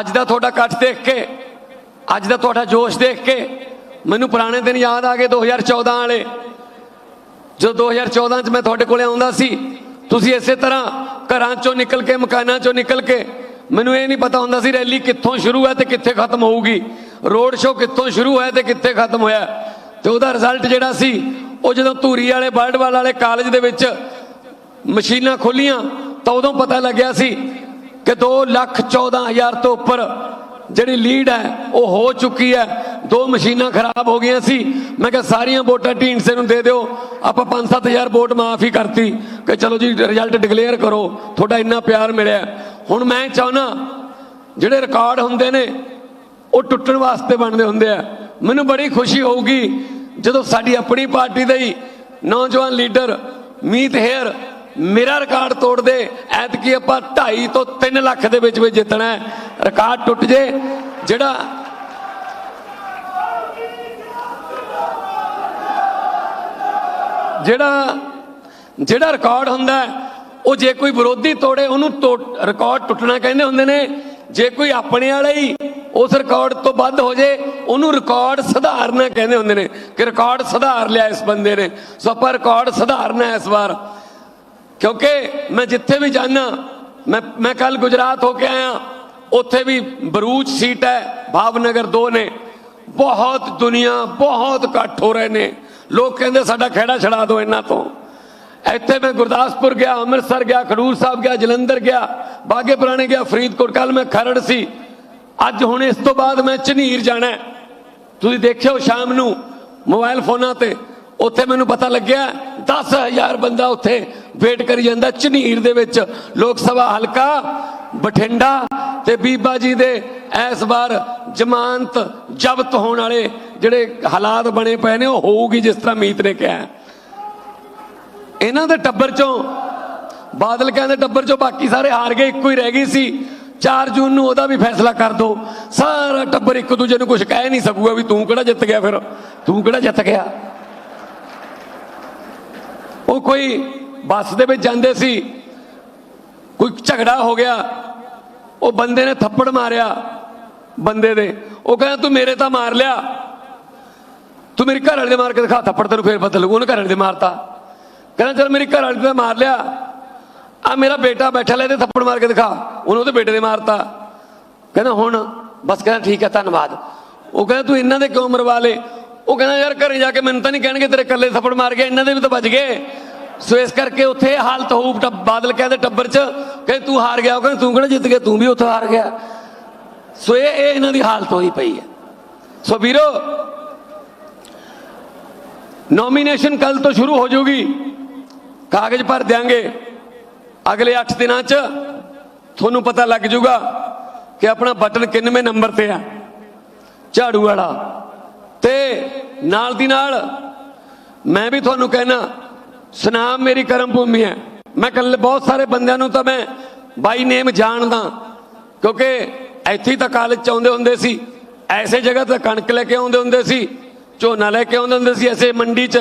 ਅੱਜ ਦਾ ਤੁਹਾਡਾ ਇਕੱਠ ਦੇਖ ਕੇ, ਅੱਜ ਦਾ ਤੁਹਾਡਾ ਜੋਸ਼ ਦੇਖ ਕੇ, ਮੈਨੂੰ ਪੁਰਾਣੇ ਦਿਨ ਯਾਦ ਆ ਗਏ 2014 ਵਾਲੇ। ਜਦੋਂ 2014 ਚ ਮੈਂ ਤੁਹਾਡੇ ਕੋਲੇ ਆਉਂਦਾ ਸੀ, ਤੁਸੀਂ ਇਸੇ ਤਰ੍ਹਾਂ ਘਰਾਂ ਚੋਂ ਨਿਕਲ ਕੇ, ਮਕਾਨਾਂ ਚੋਂ ਨਿਕਲ ਕੇ, ਮੈਨੂੰ ਇਹ ਨਹੀਂ ਪਤਾ ਹੁੰਦਾ ਸੀ ਰੈਲੀ ਕਿੱਥੋਂ ਸ਼ੁਰੂ ਹੈ ਤੇ ਕਿੱਥੇ ਖਤਮ ਹੋਊਗੀ। ਰੋਡ ਸ਼ੋਅ ਕਿੱਥੋਂ ਸ਼ੁਰੂ ਹੋਇਆ ਤੇ ਕਿੱਥੇ ਖਤਮ ਹੋਇਆ। ਤੇ ਉਹਦਾ ਰਿਜ਼ਲਟ ਜਿਹੜਾ ਸੀ, ਉਹ ਜਦੋਂ ਧੂਰੀ ਵਾਲੇ ਬਰਡਵਾਲ ਵਾਲੇ ਕਾਲਜ ਦੇ ਵਿੱਚ ਮਸ਼ੀਨਾਂ ਖੋਲੀਆਂ, ਤਾਂ ਉਦੋਂ ਪਤਾ ਲੱਗਿਆ ਸੀ ਕਿ 2 ਲੱਖ 14 ਹਜ਼ਾਰ ਤੋਂ ਉੱਪਰ ਜਿਹੜੀ ਲੀਡ ਹੈ, ਉਹ ਹੋ ਚੁੱਕੀ ਹੈ। ਦੋ ਮਸ਼ੀਨਾਂ ਖਰਾਬ ਹੋ ਗਈਆਂ ਸੀ। ਮੈਂ ਕਿਹਾ, ਸਾਰੀਆਂ ਵੋਟਾਂ ਢੀਂਡਸੇ ਨੂੰ ਦੇ ਦਿਓ। ਆਪਾਂ 5-7000 ਵੋਟ ਮਾਫ ਹੀ ਕਰਤੀ ਕਿ ਚਲੋ ਜੀ ਰਿਜ਼ਲਟ ਡਿਕਲੇਅਰ ਕਰੋ। ਤੁਹਾਡਾ ਇੰਨਾ ਪਿਆਰ ਮਿਲਿਆ। ਹੁਣ ਮੈਂ ਚਾਹੁੰਦਾ, ਜਿਹੜੇ ਰਿਕਾਰਡ ਹੁੰਦੇ ਨੇ, ਉਹ ਟੁੱਟਣ ਵਾਸਤੇ ਬਣਦੇ ਹੁੰਦੇ ਆ। ਮੈਨੂੰ ਬੜੀ ਖੁਸ਼ੀ ਹੋਊਗੀ ਜਦੋਂ ਸਾਡੀ ਆਪਣੀ ਪਾਰਟੀ ਦੇ ਹੀ ਨੌਜਵਾਨ ਲੀਡਰ ਮੀਤ ਹੇਅਰ ਮੇਰਾ ਰਿਕਾਰਡ ਤੋੜ ਦੇ। ਐਤਕੀ ਆਪਾਂ 2.5 ਤੋਂ 3 ਲੱਖ ਦੇ ਵਿੱਚ ਵਿੱਚ ਜਿੱਤਣਾ ਰਿਕਾਰਡ ਟੁੱਟ ਜੇ। ਜਿਹੜਾ ਜਿਹੜਾ ਜਿਹੜਾ ਰਿਕਾਰਡ ਹੁੰਦਾ ਉਹ ਜੇ ਕੋਈ ਵਿਰੋਧੀ ਤੋੜੇ, ਉਹਨੂੰ ਤੋੜ- ਰਿਕਾਰਡ ਟੁੱਟਣਾ ਕਹਿੰਦੇ ਹੁੰਦੇ ਨੇ। ਜੇ ਕੋਈ ਆਪਣੇ ਵਾਲਾ ਹੀ ਉਸ ਰਿਕਾਰਡ ਤੋਂ ਵੱਧ ਹੋ ਜੇ, ਉਹਨੂੰ ਰਿਕਾਰਡ ਸੁਧਾਰਨਾ ਕਹਿੰਦੇ ਹੁੰਦੇ ਨੇ ਕਿ ਰਿਕਾਰਡ ਸੁਧਾਰ ਲਿਆ ਇਸ ਬੰਦੇ ਨੇ। ਸੋ ਆਪਾਂ ਰਿਕਾਰਡ ਸੁਧਾਰਨਾ ਇਸ ਵਾਰ। ਕਿਉਂਕਿ ਮੈਂ ਜਿੱਥੇ ਵੀ ਜਾਣਾ ਮੈਂ ਮੈਂ ਕੱਲ ਗੁਜਰਾਤ ਹੋ ਕੇ ਆਇਆ, ਉੱਥੇ ਵੀ ਬਰੂਚ ਸੀਟ ਹੈ, ਭਾਵਨਗਰ ਦੋ ਨੇ। ਬਹੁਤ ਦੁਨੀਆ ਬਹੁਤ ਇਕੱਠ ਹੋ ਰਹੇ ਨੇ। ਲੋਕ ਕਹਿੰਦੇ ਸਾਡਾ ਖਹਿੜਾ ਛੜਾ ਦਿਓ ਇਹਨਾਂ ਤੋਂ। ਇੱਥੇ ਮੈਂ ਗੁਰਦਾਸਪੁਰ ਗਿਆ, ਅੰਮ੍ਰਿਤਸਰ ਗਿਆ, ਖਡੂਰ ਸਾਹਿਬ ਗਿਆ, ਜਲੰਧਰ ਗਿਆ, ਬਾਗੇ ਪੁਰਾਣੇ ਗਿਆ, ਫਰੀਦਕੋਟ। ਕੱਲ ਮੈਂ ਖਰੜ ਸੀ। ਅੱਜ ਹੁਣ ਇਸ ਤੋਂ ਬਾਅਦ ਮੈਂ ਝਨੀਰ ਜਾਣਾ ਤੁਸੀਂ ਦੇਖਿਓ ਸ਼ਾਮ ਨੂੰ ਮੋਬਾਈਲ ਫੋਨਾਂ ਤੇ, ਉੱਥੇ ਮੈਨੂੰ ਪਤਾ ਲੱਗਿਆ 10000 ਬੰਦਾ ਉੱਥੇ ਵੇਟ ਕਰੀ ਜਾਂਦਾ ਝਨੀਰ ਦੇ ਵਿੱਚ। ਲੋਕ ਸਭਾ ਹਲਕਾ, ਬਠਿੰਡਾ ਤੇ ਬੀਬਾ ਜੀ ਦੇ ਇਸ ਵਾਰ ਜ਼ਮਾਨਤ ਜ਼ਬਤ ਹੋਣ ਵਾਲੇ ਜਿਹੜੇ ਹਾਲਾਤ ਬਣੇ ਪਏ ਨੇ, ਉਹ ਹੋਊਗੀ ਜਿਸ ਤਰ੍ਹਾਂ ਮੀਤ ਨੇ ਕਿਹਾ ਇਹਨਾਂ ਦੇ ਟੱਬਰ ਚੋਂ, ਬਾਦਲ ਕਹਿੰਦੇ ਟੱਬਰ ਚੋਂ ਬਾਕੀ ਸਾਰੇ ਹਾਰ ਗਏ, ਇੱਕੋ ਹੀ ਰਹਿ ਗਈ ਸੀ। 4 ਜੂਨ ਨੂੰ ਉਹਦਾ ਵੀ ਫੈਸਲਾ ਕਰ ਦੋ। ਸਾਰਾ ਟੱਬਰ ਇੱਕ ਦੂਜੇ ਨੂੰ ਕੁਝ ਕਹਿ ਨਹੀਂ ਸਕੂਗਾ ਵੀ ਤੂੰ ਕਿਹੜਾ ਜਿੱਤ ਗਿਆ ਫਿਰ? ਤੂੰ ਕਿਹੜਾ ਜਿੱਤ ਗਿਆ? ਉਹ ਕੋਈ ਬੱਸ ਦੇ ਵਿੱਚ ਜਾਂਦੇ ਸੀ। ਕੋਈ ਝਗੜਾ ਹੋ ਗਿਆ। ਉਹ ਬੰਦੇ ਨੇ ਥੱਪੜ ਮਾਰਿਆ ਬੰਦੇ ਦੇ। ਉਹ ਕਹਿੰਦਾ, ਤੂੰ ਮੇਰੇ ਤਾਂ ਮਾਰ ਲਿਆ। ਤੂੰ ਮੇਰੇ ਘਰ ਵਾਲੇ ਦੇ ਮਾਰ ਕੇ ਦਿਖਾ, ਥੱਪੜ ਤੈਨੂੰ ਫੇਰ ਪਤਾ ਲੱਗੂ ਉਹਨੇ ਘਰ ਵਾਲੇ ਦੇ ਮਾਰਤਾ। ਕਹਿੰਦਾ, ਚਲ ਮੇਰੀ ਘਰ ਵਾਲੇ ਤੇ ਮਾਰ ਲਿਆ। ਆ ਮੇਰਾ ਬੇਟਾ ਬੈਠਾ ਲੈ ਤੇ ਥੱਪੜ ਮਾਰ ਕੇ ਦਿਖਾ। ਉਹਨੇ ਉਹਦੇ ਬੇਟੇ ਦੇ ਮਾਰਤਾ। ਕਹਿੰਦਾ, ਹੁਣ ਬਸ ਕਹਿੰਦਾ, ਠੀਕ ਹੈ, ਧੰਨਵਾਦ। ਉਹ ਕਹਿੰਦਾ, ਤੂੰ ਇਹਨਾਂ ਦੇ ਕਿਉਂ ਮਰਵਾ ਲੇ ਉਹ ਕਹਿੰਦਾ, ਯਾਰ ਘਰੇ ਜਾ ਕੇ ਮੈਨੂੰ ਤਾਂ ਨਹੀਂ ਕਹਿਣਗੇ ਤੇਰੇ ਇਕੱਲੇ ਥੱਪੜ ਮਾਰ ਗਿਆ ਇਹਨਾਂ ਦੇ ਵੀ ਤਾਂ ਬਚ ਗਏ। ਸੋ ਇਸ ਕਰਕੇ ਉੱਥੇ ਇਹ ਹਾਲਤ ਹੋਊ ਟੱਬ- ਬਾਦਲ ਕਹਿੰਦੇ ਟੱਬਰ 'ਚ ਕਿ ਤੂੰ ਹਾਰ ਗਿਆ, ਉਹ ਕਹਿੰਦੇ ਤੂੰ ਕਿਹੜਾ ਜਿੱਤ ਗਿਆ, ਤੂੰ ਵੀ ਉੱਥੇ ਹਾਰ ਗਿਆ। ਸੋ ਇਹ ਇਹ ਇਹਨਾਂ ਦੀ ਹਾਲਤ ਹੋਈ ਪਈ ਹੈ। ਸੋ ਵੀਰੋ ਨੋਮੀਨੇਸ਼ਨ ਕੱਲ ਤੋਂ ਸ਼ੁਰੂ ਹੋ ਜਾਊਗੀ। ਕਾਗਜ਼ ਭਰ ਦਿਆਂਗੇ। ਅਗਲੇ 8 ਦਿਨਾਂ 'ਚ ਤੁਹਾਨੂੰ ਪਤਾ ਲੱਗ ਜਾਊਗਾ ਕਿ ਆਪਣਾ ਬਟਨ ਕਿੰਨਵੇਂ ਨੰਬਰ ਤੇ ਆ। ਝਾੜੂ ਵਾਲਾ। ਤੇ ਨਾਲ ਦੀ ਨਾਲ ਮੈਂ ਵੀ ਤੁਹਾਨੂੰ ਕਹਿਣਾ ਸੁਨਾਮ ਮੇਰੀ ਕਰਮ ਭੂਮੀ ਹੈ। ਮੈਂ ਕੱਲ ਬਹੁਤ ਸਾਰੇ ਬੰਦਿਆਂ ਨੂੰ ਤਾਂ ਮੈਂ ਬਾਈ ਨੇਮ ਜਾਣਦਾ। ਕਿਉਂਕਿ ਇੱਥੇ ਤਾਂ ਕਾਲਜ ਚ ਆਉਂਦੇ ਹੁੰਦੇ ਸੀ। ਐਸੇ ਜਗ੍ਹਾ ਤੇ ਕਣਕ ਲੈ ਕੇ ਆਉਂਦੇ ਹੁੰਦੇ ਸੀ। ਝੋਨਾ ਲੈ ਕੇ ਆਉਂਦੇ ਹੁੰਦੇ ਸੀ ਐਸੇ ਮੰਡੀ ਚ।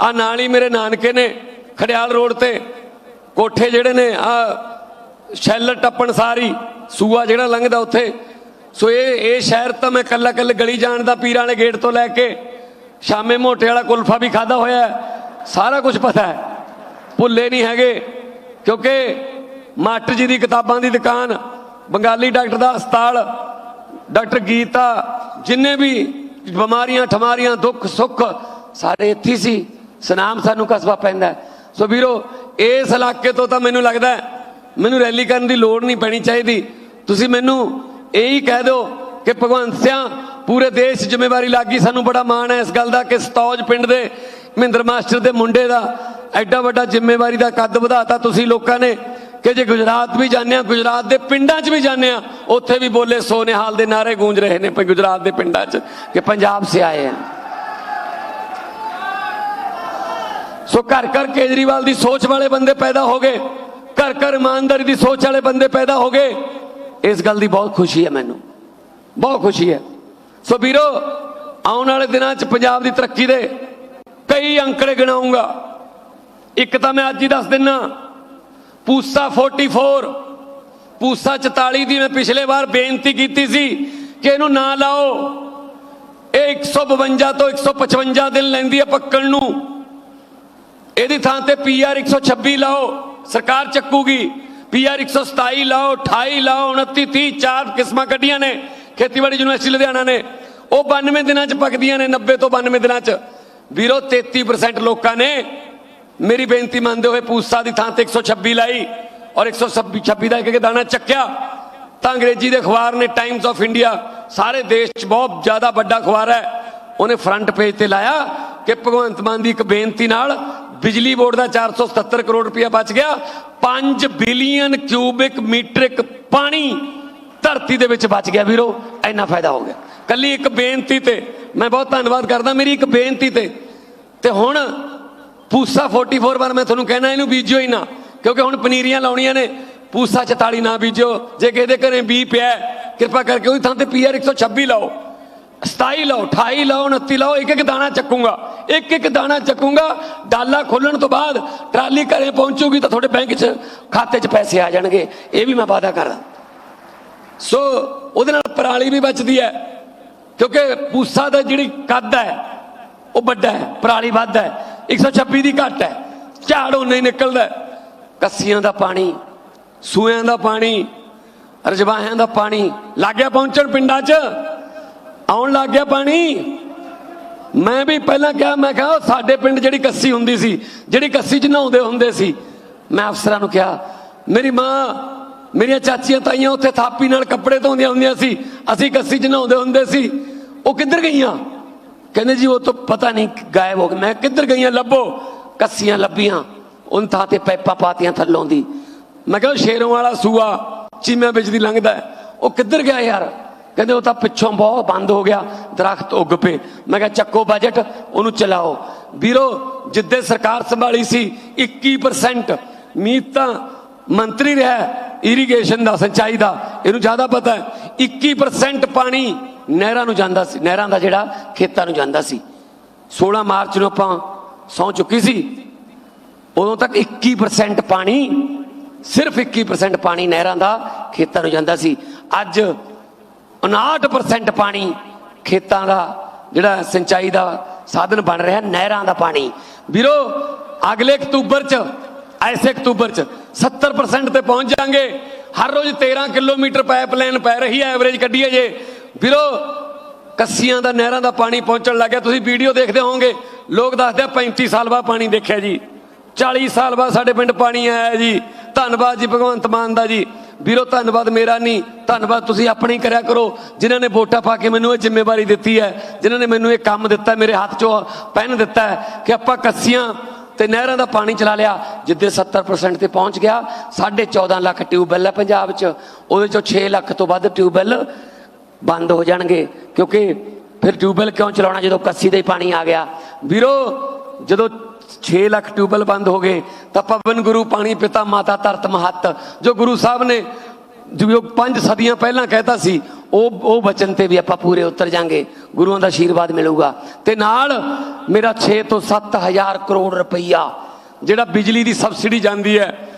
ਆ ਨਾਲ ਹੀ ਮੇਰੇ ਨਾਨਕੇ ਨੇ ਖੜਿਆਲ ਰੋਡ ਤੇ। ਕੋਠੇ ਜਿਹੜੇ ਨੇ ਆ ਸ਼ੈਲ ਟੱਪਣ ਸਾਰੀ, ਸੂਆ ਜਿਹੜਾ ਲੰਘਦਾ ਉੱਥੇ। ਸੋ ਇਹ ਇਹ ਸ਼ਹਿਰ ਤਾਂ ਮੈਂ ਕੱਲਾ ਕੱਲ ਗਲੀ ਜਾਣਦਾ ਪੀਰਾਂ ਵਾਲੇ ਗੇਟ ਤੋਂ ਲੈ ਕੇ ਸ਼ਾਮੇ ਮੋਟੇ ਵਾਲਾ ਕੁਲਫਾ ਵੀ ਖਾਦਾ ਹੋਇਆ ਸਾਰਾ ਕੁਝ ਪਤਾ ਹੈ। ਭੁੱਲੇ ਨਹੀਂ ਹੈਗੇ, ਕਿਉਂਕਿ ਮਾਸਟਰ ਜੀ ਦੀ ਕਿਤਾਬਾਂ ਦੀ ਦੁਕਾਨ, ਬੰਗਾਲੀ ਡਾਕਟਰ ਦਾ ਹਸਪਤਾਲ, ਡਾਕਟਰ ਗੀਤਾ, ਜਿੰਨੇ ਵੀ ਬਿਮਾਰੀਆਂ, ਠਮਾਰੀਆਂ, ਦੁੱਖ, ਸੁੱਖ, ਸਾਰੇ ਇੱਥੇ ਸੀ। ਸਨਾਮ ਸਾਨੂੰ ਕਸਬਾ ਪੈਂਦਾ ਸੋ ਵੀਰੋ, ਇਸ ਇਲਾਕੇ ਤੋਂ ਤਾਂ ਮੈਨੂੰ ਲੱਗਦਾ ਮੈਨੂੰ ਰੈਲੀ ਕਰਨ ਦੀ ਲੋੜ ਨਹੀਂ ਪੈਣੀ ਚਾਹੀਦੀ। ਤੁਸੀਂ ਮੈਨੂੰ ਇਹੀ ਕਹਿ ਦਿਓ ਕਿ ਭਗਵੰਤ ਸਿਆਂ, ਪੂਰੇ ਦੇਸ਼ 'ਚ ਜ਼ਿੰਮੇਵਾਰੀ ਲੱਗੀ ਸਾਨੂੰ ਬੜਾ ਮਾਣ ਹੈ ਇਸ ਗੱਲ ਦਾ ਕਿ ਸਤੌਜ ਪਿੰਡ ਦੇ ਮਹਿੰਦਰ ਮਾਸਟਰ ਦੇ ਮੁੰਡੇ ਦਾ ਐਡਾ ਵੱਡਾ ਜ਼ਿੰਮੇਵਾਰੀ ਦਾ ਕੱਦ ਵਧਾਤਾ ਤੁਸੀਂ ਲੋਕਾਂ ਨੇ ਕਿ ਜੇ ਗੁਜਰਾਤ ਵੀ ਜਾਂਦੇ ਆ ਗੁਜਰਾਤ ਦੇ ਪਿੰਡਾਂ 'ਚ ਵੀ ਜਾਂਦੇ ਆ ਉੱਥੇ ਵੀ ਬੋਲੇ ਸੋਨੇਹਾਲ ਦੇ ਨਾਰੇ ਗੂੰਜ ਰਹੇ ਨੇ ਗੁਜਰਾਤ ਦੇ ਪਿੰਡਾਂ 'ਚ ਕਿ ਪੰਜਾਬ ਸੇ ਆਏ ਹਨ। ਸੋ ਘਰ ਘਰ ਕੇਜਰੀਵਾਲ ਦੀ ਸੋਚ ਵਾਲੇ ਬੰਦੇ ਪੈਦਾ ਹੋ ਗਏ, ਘਰ ਘਰ ਇਮਾਨਦਾਰੀ ਦੀ ਸੋਚ ਵਾਲੇ ਬੰਦੇ ਪੈਦਾ ਹੋ ਗਏ। ਇਸ ਗੱਲ ਦੀ ਬਹੁਤ ਖੁਸ਼ੀ ਹੈ ਮੈਨੂੰ, ਬਹੁਤ ਖੁਸ਼ੀ ਹੈ। ਸੋ ਵੀਰੋ, ਆਉਣ ਵਾਲੇ ਦਿਨਾਂ 'ਚ ਪੰਜਾਬ ਦੀ ਤਰੱਕੀ ਦੇ ਕਈ ਅੰਕੜੇ ਗਿਣਾਉਂਗਾ। ਇੱਕ ਤਾਂ ਮੈਂ ਅੱਜ ਹੀ ਦੱਸ ਦਿੰਨਾ, ਪੂਸਾ 44 ਪੂਸਾ 44 ਦੀ ਮੈਂ ਪਿਛਲੇ ਵਾਰ ਬੇਨਤੀ ਕੀਤੀ ਸੀ ਕਿ ਇਹਨੂੰ ਨਾ ਲਾਓ। ਇਹ 152 ਤੋਂ 155 ਦਿਨ ਲੈਂਦੀ ਹੈ ਪੱਕਣ ਨੂੰ। ਇਹਦੀ ਥਾਂ ਤੇ ਪੀਆਰ 126 ਲਾਓ, ਸਰਕਾਰ ਚੱਕੂਗੀ। ਪੀਆਰ 127 ਲਾਓ 28 ਲਾਓ 29 30 ਚਾਰ ਕਿਸਮਾਂ ਕੱਢੀਆਂ ਨੇ। ਖੇਤੀਬਾੜੀ ਯੂਨੀਵਰਸਿਟੀ ਲੁਧਿਆਣਾ ਨੇ। ਉਹ 92 ਦਿਨਾਂ ਚ ਪੱਕਦੀਆਂ ਨੇ 90 ਤੋਂ 92 ਦਿਨਾਂ ਚ। ਵੀਰੋ 33% ਲੋਕਾਂ ਨੇ ਮੇਰੀ ਬੇਨਤੀ ਮੰਨਦੇ ਹੋਏ ਪੂਸਾ ਦੀ ਥਾਂ ਤੇ 126 ਲਾਈ ਔਰ 126 26 ਦਾ ਇੱਕ ਇੱਕ ਦਾਣਾ ਚੱਕਿਆ। ਤਾਂ ਅੰਗਰੇਜ਼ੀ ਦੇ ਅਖਬਾਰ ਨੇ ਟਾਈਮਸ ਆਫ ਇੰਡੀਆ ਸਾਰੇ ਦੇਸ਼ 'ਚ ਬਹੁਤ ਜ਼ਿਆਦਾ ਵੱਡਾ ਅਖਬਾਰ ਹੈ, ਉਹਨੇ ਫਰੰਟ ਪੇਜ ਤੇ ਲਾਇਆ ਕਿ ਭਗਵੰਤ ਮਾਨ ਦੀ ਇੱਕ ਬੇਨਤੀ ਨਾਲ ਬਿਜਲੀ ਬੋਰਡ ਦਾ 477 ਕਰੋੜ ਰੁਪਇਆ ਬਚ ਗਿਆ। 5 ਬਿਲੀਅਨ ਕਿਊਬਿਕ ਮੀਟਰਿਕ ਪਾਣੀ ਧਰਤੀ ਦੇ ਵਿੱਚ ਬਚ ਗਿਆ ਵੀਰੋ, ਇੰਨਾ ਫਾਇਦਾ ਹੋ ਗਿਆ। ਕੱਲੀ ਇੱਕ ਬੇਨਤੀ ਤੇ ਮੈਂ ਬਹੁਤ ਧੰਨਵਾਦ ਕਰਦਾ, ਮੇਰੀ ਇੱਕ ਬੇਨਤੀ ਤੇ। ਤੇ ਹੁਣ ਪੂਸਾ 44 ਵਾਰ ਮੈਂ ਤੁਹਾਨੂੰ ਕਹਿਣਾ, ਇਹਨੂੰ ਬੀਜਿਓ ਹੀ ਨਾ, ਕਿਉਂਕਿ ਹੁਣ ਪਨੀਰੀਆਂ ਲਾਉਣੀਆਂ ਨੇ। ਪੂਸਾ 44 ਨਾ ਬੀਜਿਓ, ਜੇ ਕਿਸੇ ਦੇ ਘਰੇ ਬੀ ਪਿਆ ਕਿਰਪਾ ਕਰਕੇ ਉਹਦੀ ਥਾਂ ਤੇ ਪੀਆਰ 126 ਲਾਓ। 27 ਲਾਓ 28 ਲਾਓ 29 ਲਾਓ, ਇੱਕ ਇੱਕ ਦਾਣਾ ਚੱਕੂਗਾ। ਇੱਕ ਇੱਕ ਦਾਣਾ ਚੱਕੂਗਾ, ਡਾਲਾ ਖੋਲਣ ਤੋਂ ਬਾਅਦ ਟਰਾਲੀ ਘਰੇ ਪਹੁੰਚੂਗੀ ਤਾਂ ਤੁਹਾਡੇ ਬੈਂਕ 'ਚ ਖਾਤੇ 'ਚ ਪੈਸੇ ਆ ਜਾਣਗੇ। ਇਹ ਵੀ ਮੈਂ ਵਾਅਦਾ ਕਰਦਾ। ਸੋ ਉਹਦੇ ਨਾਲ ਪਰਾਲੀ ਵੀ ਬਚਦੀ ਹੈ। ਕਿਉਂਕਿ ਪੂਸਾ ਦਾ ਜਿਹੜੀ ਕੱਦ ਹੈ, ਉਹ ਵੱਡਾ ਹੈ, ਪਰਾਲੀ ਵੱਧ ਹੈ 126 ਦੀ ਘੱਟ ਹੈ, ਝਾੜ ਉਹਨੇ ਹੀ ਨਿਕਲਦਾ। ਕੱਸੀਆਂ ਦਾ ਪਾਣੀ ਸੂਇਆਂ ਦਾ ਪਾਣੀ, ਰਜਵਾਹਿਆਂ ਦਾ ਪਾਣੀ, ਲੱਗ ਗਿਆ ਪਹੁੰਚਣ ਪਿੰਡਾਂ 'ਚ, ਆਉਣ ਲੱਗ ਗਿਆ ਪਾਣੀ। ਮੈਂ ਵੀ ਪਹਿਲਾਂ ਕਿਹਾ, ਮੈਂ ਕਿਹਾ ਉਹ ਸਾਡੇ ਪਿੰਡ ਜਿਹੜੀ ਕੱਸੀ ਹੁੰਦੀ ਸੀ, ਜਿਹੜੀ ਕੱਸੀ 'ਚ ਨਹਾਉਂਦੇ ਹੁੰਦੇ ਸੀ, ਮੈਂ ਅਫਸਰਾਂ ਨੂੰ ਕਿਹਾ, ਮੇਰੀ ਮਾਂ, ਮੇਰੀਆਂ ਚਾਚੀਆਂ ਤਾਈਆਂ ਉੱਥੇ ਥਾਪੀ ਨਾਲ ਕੱਪੜੇ ਧੋਂਦੀਆਂ ਹੁੰਦੀਆਂ ਸੀ, ਅਸੀਂ ਕੱਸੀ 'ਚ ਨਹਾਉਂਦੇ ਹੁੰਦੇ ਸੀ ਉਹ ਕਿੱਧਰ ਗਈਆਂ? ਕਹਿੰਦੇ ਜੀ, ਉਹ ਤਾਂ ਪਤਾ ਨਹੀਂ ਗਾਇਬ ਹੋ ਗਏ। ਮੈਂ ਕਿੱਧਰ ਗਈਆਂ? ਲੱਭੋ। ਕੱਸੀਆਂ ਲੱਭੀਆਂ। ਉਹਨ ਥਾਂ ਤੇ ਪੈਪਾਂ ਪਾਤੀਆਂ ਥੱਲੋਂ ਦੀ। ਮੈਂ ਕਿਹਾ ਸ਼ੇਰੋਂ ਵਾਲਾ ਸੂਆ ਚੀਮਿਆਂ ਵਿੱਚ ਦੀ ਲੰਘਦਾ ਉਹ ਕਿੱਧਰ ਗਿਆ ਯਾਰ? ਕਹਿੰਦੇ, ਉਹ ਤਾਂ ਪਿੱਛੋਂ ਬਹੁਤ ਬੰਦ ਹੋ ਗਿਆ। ਦਰਖਤ ਉੱਗ ਪਏ। ਮੈਂ ਕਿਹਾ, ਚੱਕੋ ਬਜਟ ਉਹਨੂੰ ਚਲਾਓ। ਵੀਰੋ, ਜਿੱਦੇ ਸਰਕਾਰ ਸੰਭਾਲੀ ਸੀ 21% ਮੀਤ ਤਾਂ ਮੰਤਰੀ ਰਿਹਾ ਇਰੀਗੇਸ਼ਨ ਦਾ, ਸਿੰਚਾਈ ਦਾ। ਇਹਨੂੰ ਜ਼ਿਆਦਾ ਪਤਾ ਹੈ। 21% ਪਾਣੀ ਨਹਿਰਾਂ ਨੂੰ ਜਾਂਦਾ ਸੀ, ਨਹਿਰਾਂ ਦਾ ਜਿਹੜਾ ਖੇਤਾਂ ਨੂੰ ਜਾਂਦਾ ਸੀ। 16 ਮਾਰਚ ਨੂੰ ਆਪਾਂ ਸੌ ਚੁੱਕੀ ਸੀ। ਉਦੋਂ ਤੱਕ 21% ਪਾਣੀ, ਸਿਰਫ 21% ਪਾਣੀ ਨਹਿਰਾਂ ਦਾ ਖੇਤਾਂ ਨੂੰ ਜਾਂਦਾ ਸੀ। ਅੱਜ 59% ਪਾਣੀ ਖੇਤਾਂ ਦਾ ਜਿਹੜਾ ਸਿੰਚਾਈ ਦਾ ਸਾਧਨ ਬਣ ਰਿਹਾ, ਨਹਿਰਾਂ ਦਾ ਪਾਣੀ। ਵੀਰੋ, ਅਗਲੇ ਅਕਤੂਬਰ ਚ, ਐਸੇ ਅਕਤੂਬਰ ਚ 70% ਤੇ ਪਹੁੰਚ ਜਾਾਂਗੇ। ਹਰ ਰੋਜ਼ 13 ਕਿਲੋਮੀਟਰ ਪਾਈਪਲਾਈਨ ਪੈ ਰਹੀ ਹੈ ਐਵਰੇਜ ਕੱਢੀਏ ਜੇ। ਵੀਰੋ, ਕੱਸੀਆਂ ਦਾ, ਨਹਿਰਾਂ ਦਾ ਪਾਣੀ ਪਹੁੰਚਣ ਲੱਗਿਆ ਤੁਸੀਂ ਵੀਡੀਓ ਦੇਖਦੇ ਹੋਵੋਗੇ। ਲੋਕ ਦੱਸਦੇ ਆ 35 ਸਾਲ ਬਾਅਦ ਪਾਣੀ ਦੇਖਿਆ ਜੀ। 40 ਸਾਲ ਬਾਅਦ ਸਾਡੇ ਪਿੰਡ ਪਾਣੀ ਆਇਆ ਜੀ। ਧੰਨਵਾਦ ਜੀ ਭਗਵੰਤ ਮਾਨ ਦਾ ਜੀ। ਵੀਰੋ, ਧੰਨਵਾਦ ਮੇਰਾ ਨਹੀਂ ਧੰਨਵਾਦ ਤੁਸੀਂ ਆਪਣੀ ਕਰਿਆ ਕਰੋ। ਜਿਨ੍ਹਾਂ ਨੇ ਵੋਟਾਂ ਪਾ ਕੇ ਮੈਨੂੰ ਇਹ ਜ਼ਿੰਮੇਵਾਰੀ ਦਿੱਤੀ ਹੈ, ਜਿਨ੍ਹਾਂ ਨੇ ਮੈਨੂੰ ਇਹ ਕੰਮ ਦਿੱਤਾ, ਮੇਰੇ ਹੱਥ 'ਚੋਂ ਪੈਨ ਦਿੱਤਾ ਕਿ ਆਪਾਂ ਕੱਸੀਆਂ ਤੇ ਨਹਿਰਾਂ ਦਾ ਪਾਣੀ ਚਲਾ ਲਿਆ, ਜਿੱਦੇ 70% ਤੇ ਪਹੁੰਚ ਗਿਆ। 14.5 ਲੱਖ ਟਿਊਬਵੈੱਲ ਹੈ ਪੰਜਾਬ 'ਚ। ਉਹਦੇ 'ਚੋਂ 6 ਲੱਖ ਤੋਂ ਵੱਧ ਟਿਊਬਵੈੱਲ ਬੰਦ ਹੋ ਜਾਣਗੇ। ਕਿਉਂਕਿ ਫਿਰ ਟਿਊਬਵੈੱਲ ਕਿਉਂ ਚਲਾਉਣਾ? ਜਦੋਂ ਕੱਸੀ ਦਾ ਹੀ ਪਾਣੀ ਆ ਗਿਆ। ਵੀਰੋ, ਜਦੋਂ 6 ਲੱਖ ਟਿਊਬਵੈੱਲ ਬੰਦ ਹੋ ਗਏ, ਤਾਂ ਪਵਨ ਗੁਰੂ, ਪਾਣੀ ਪਿਤਾ, ਮਾਤਾ ਧਰਤ ਮਹੱਤ, ਜੋ ਗੁਰੂ ਸਾਹਿਬ ਨੇ ਜੋ ਪੰਜ ਸਦੀਆਂ ਪਹਿਲਾਂ ਕਹਿਤਾ ਸੀ, ਉਹ ਉਹ ਬਚਨ ਤੇ ਵੀ ਆਪਾਂ ਪੂਰੇ ਉਤਰ ਜਾਾਂਗੇ। ਗੁਰੂਆਂ ਦਾ ਆਸ਼ੀਰਵਾਦ ਮਿਲੂਗਾ। ਤੇ ਨਾਲ ਮੇਰਾ 6 ਤੋਂ 7000 ਕਰੋੜ ਰੁਪਈਆ, ਜਿਹੜਾ ਬਿਜਲੀ ਦੀ ਸਬਸਿਡੀ ਜਾਂਦੀ ਹੈ,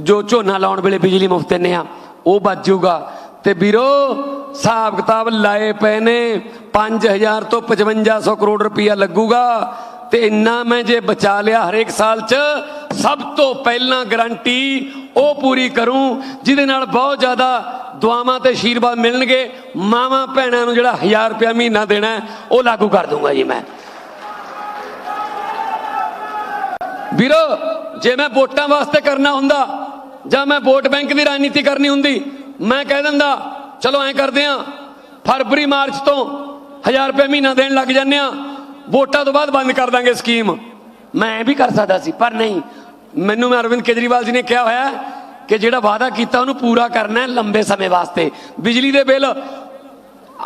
ਜੋ ਝੋਨਾ ਲਾਉਣ ਵੇਲੇ ਬਿਜਲੀ ਮੁਫਤ ਦਿੰਨੇ ਆ ਉਹ ਬਚ ਜਾਊਗਾ। ਤੇ ਵੀਰੋ, ਹਿਸਾਬ ਕਿਤਾਬ ਲਾਏ ਪਏ ਨੇ। 5000 ਤੋਂ 5500 ਕਰੋੜ ਰੁਪਇਆ ਲੱਗੂਗਾ। ਤੇ ਇੰਨਾ ਮੈਂ ਜੇ ਬਚਾ ਲਿਆ ਹਰੇਕ ਸਾਲ 'ਚ, ਸਭ ਤੋਂ ਪਹਿਲਾਂ ਗਰੰਟੀ ਉਹ ਪੂਰੀ ਕਰੂੰ, ਜਿਹਦੇ ਨਾਲ ਬਹੁਤ ਜ਼ਿਆਦਾ ਦੁਆਵਾਂ ਤੇ ਆਸ਼ੀਰਵਾਦ ਮਿਲਣਗੇ। ਮਾਵਾਂ ਭੈਣਾਂ ਨੂੰ ਜਿਹੜਾ 1000 ਰੁਪਇਆ ਮਹੀਨਾ ਦੇਣਾ ਉਹ ਲਾਗੂ ਕਰ ਦੂੰਗਾ ਜੀ ਮੈਂ। ਵੀਰੋ, ਜੇ ਮੈਂ ਵੋਟਾਂ ਵਾਸਤੇ ਕਰਨਾ ਹੁੰਦਾ, ਜਾਂ ਮੈਂ ਵੋਟ ਬੈਂਕ ਦੀ ਰਾਜਨੀਤੀ ਕਰਨੀ ਹੁੰਦੀ ਮੈਂ ਕਹਿ ਦਿੰਦਾ, ਚਲੋ ਐਂ ਕਰਦੇ ਆ, ਫਰਵਰੀ, ਮਾਰਚ ਤੋਂ 1000 ਰੁਪਏ ਮਹੀਨਾ ਦੇਣ ਲੱਗ ਜਾਂਦੇ ਆ, ਵੋਟਾਂ ਤੋਂ ਬਾਅਦ ਬੰਦ ਕਰ ਦਾਂਗੇ ਸਕੀਮ। ਮੈਂ ਇਹ ਵੀ ਕਰ ਸਕਦਾ ਸੀ, ਪਰ ਨਹੀਂ। ਮੈਨੂੰ ਮੈਂ ਅਰਵਿੰਦ ਕੇਜਰੀਵਾਲ ਜੀ ਨੇ ਕਿਹਾ ਹੋਇਆ ਕਿ ਜਿਹੜਾ ਵਾਅਦਾ ਕੀਤਾ ਉਹਨੂੰ ਪੂਰਾ ਕਰਨਾ ਹੈ ਲੰਬੇ ਸਮੇਂ ਵਾਸਤੇ। ਬਿਜਲੀ ਦੇ ਬਿੱਲ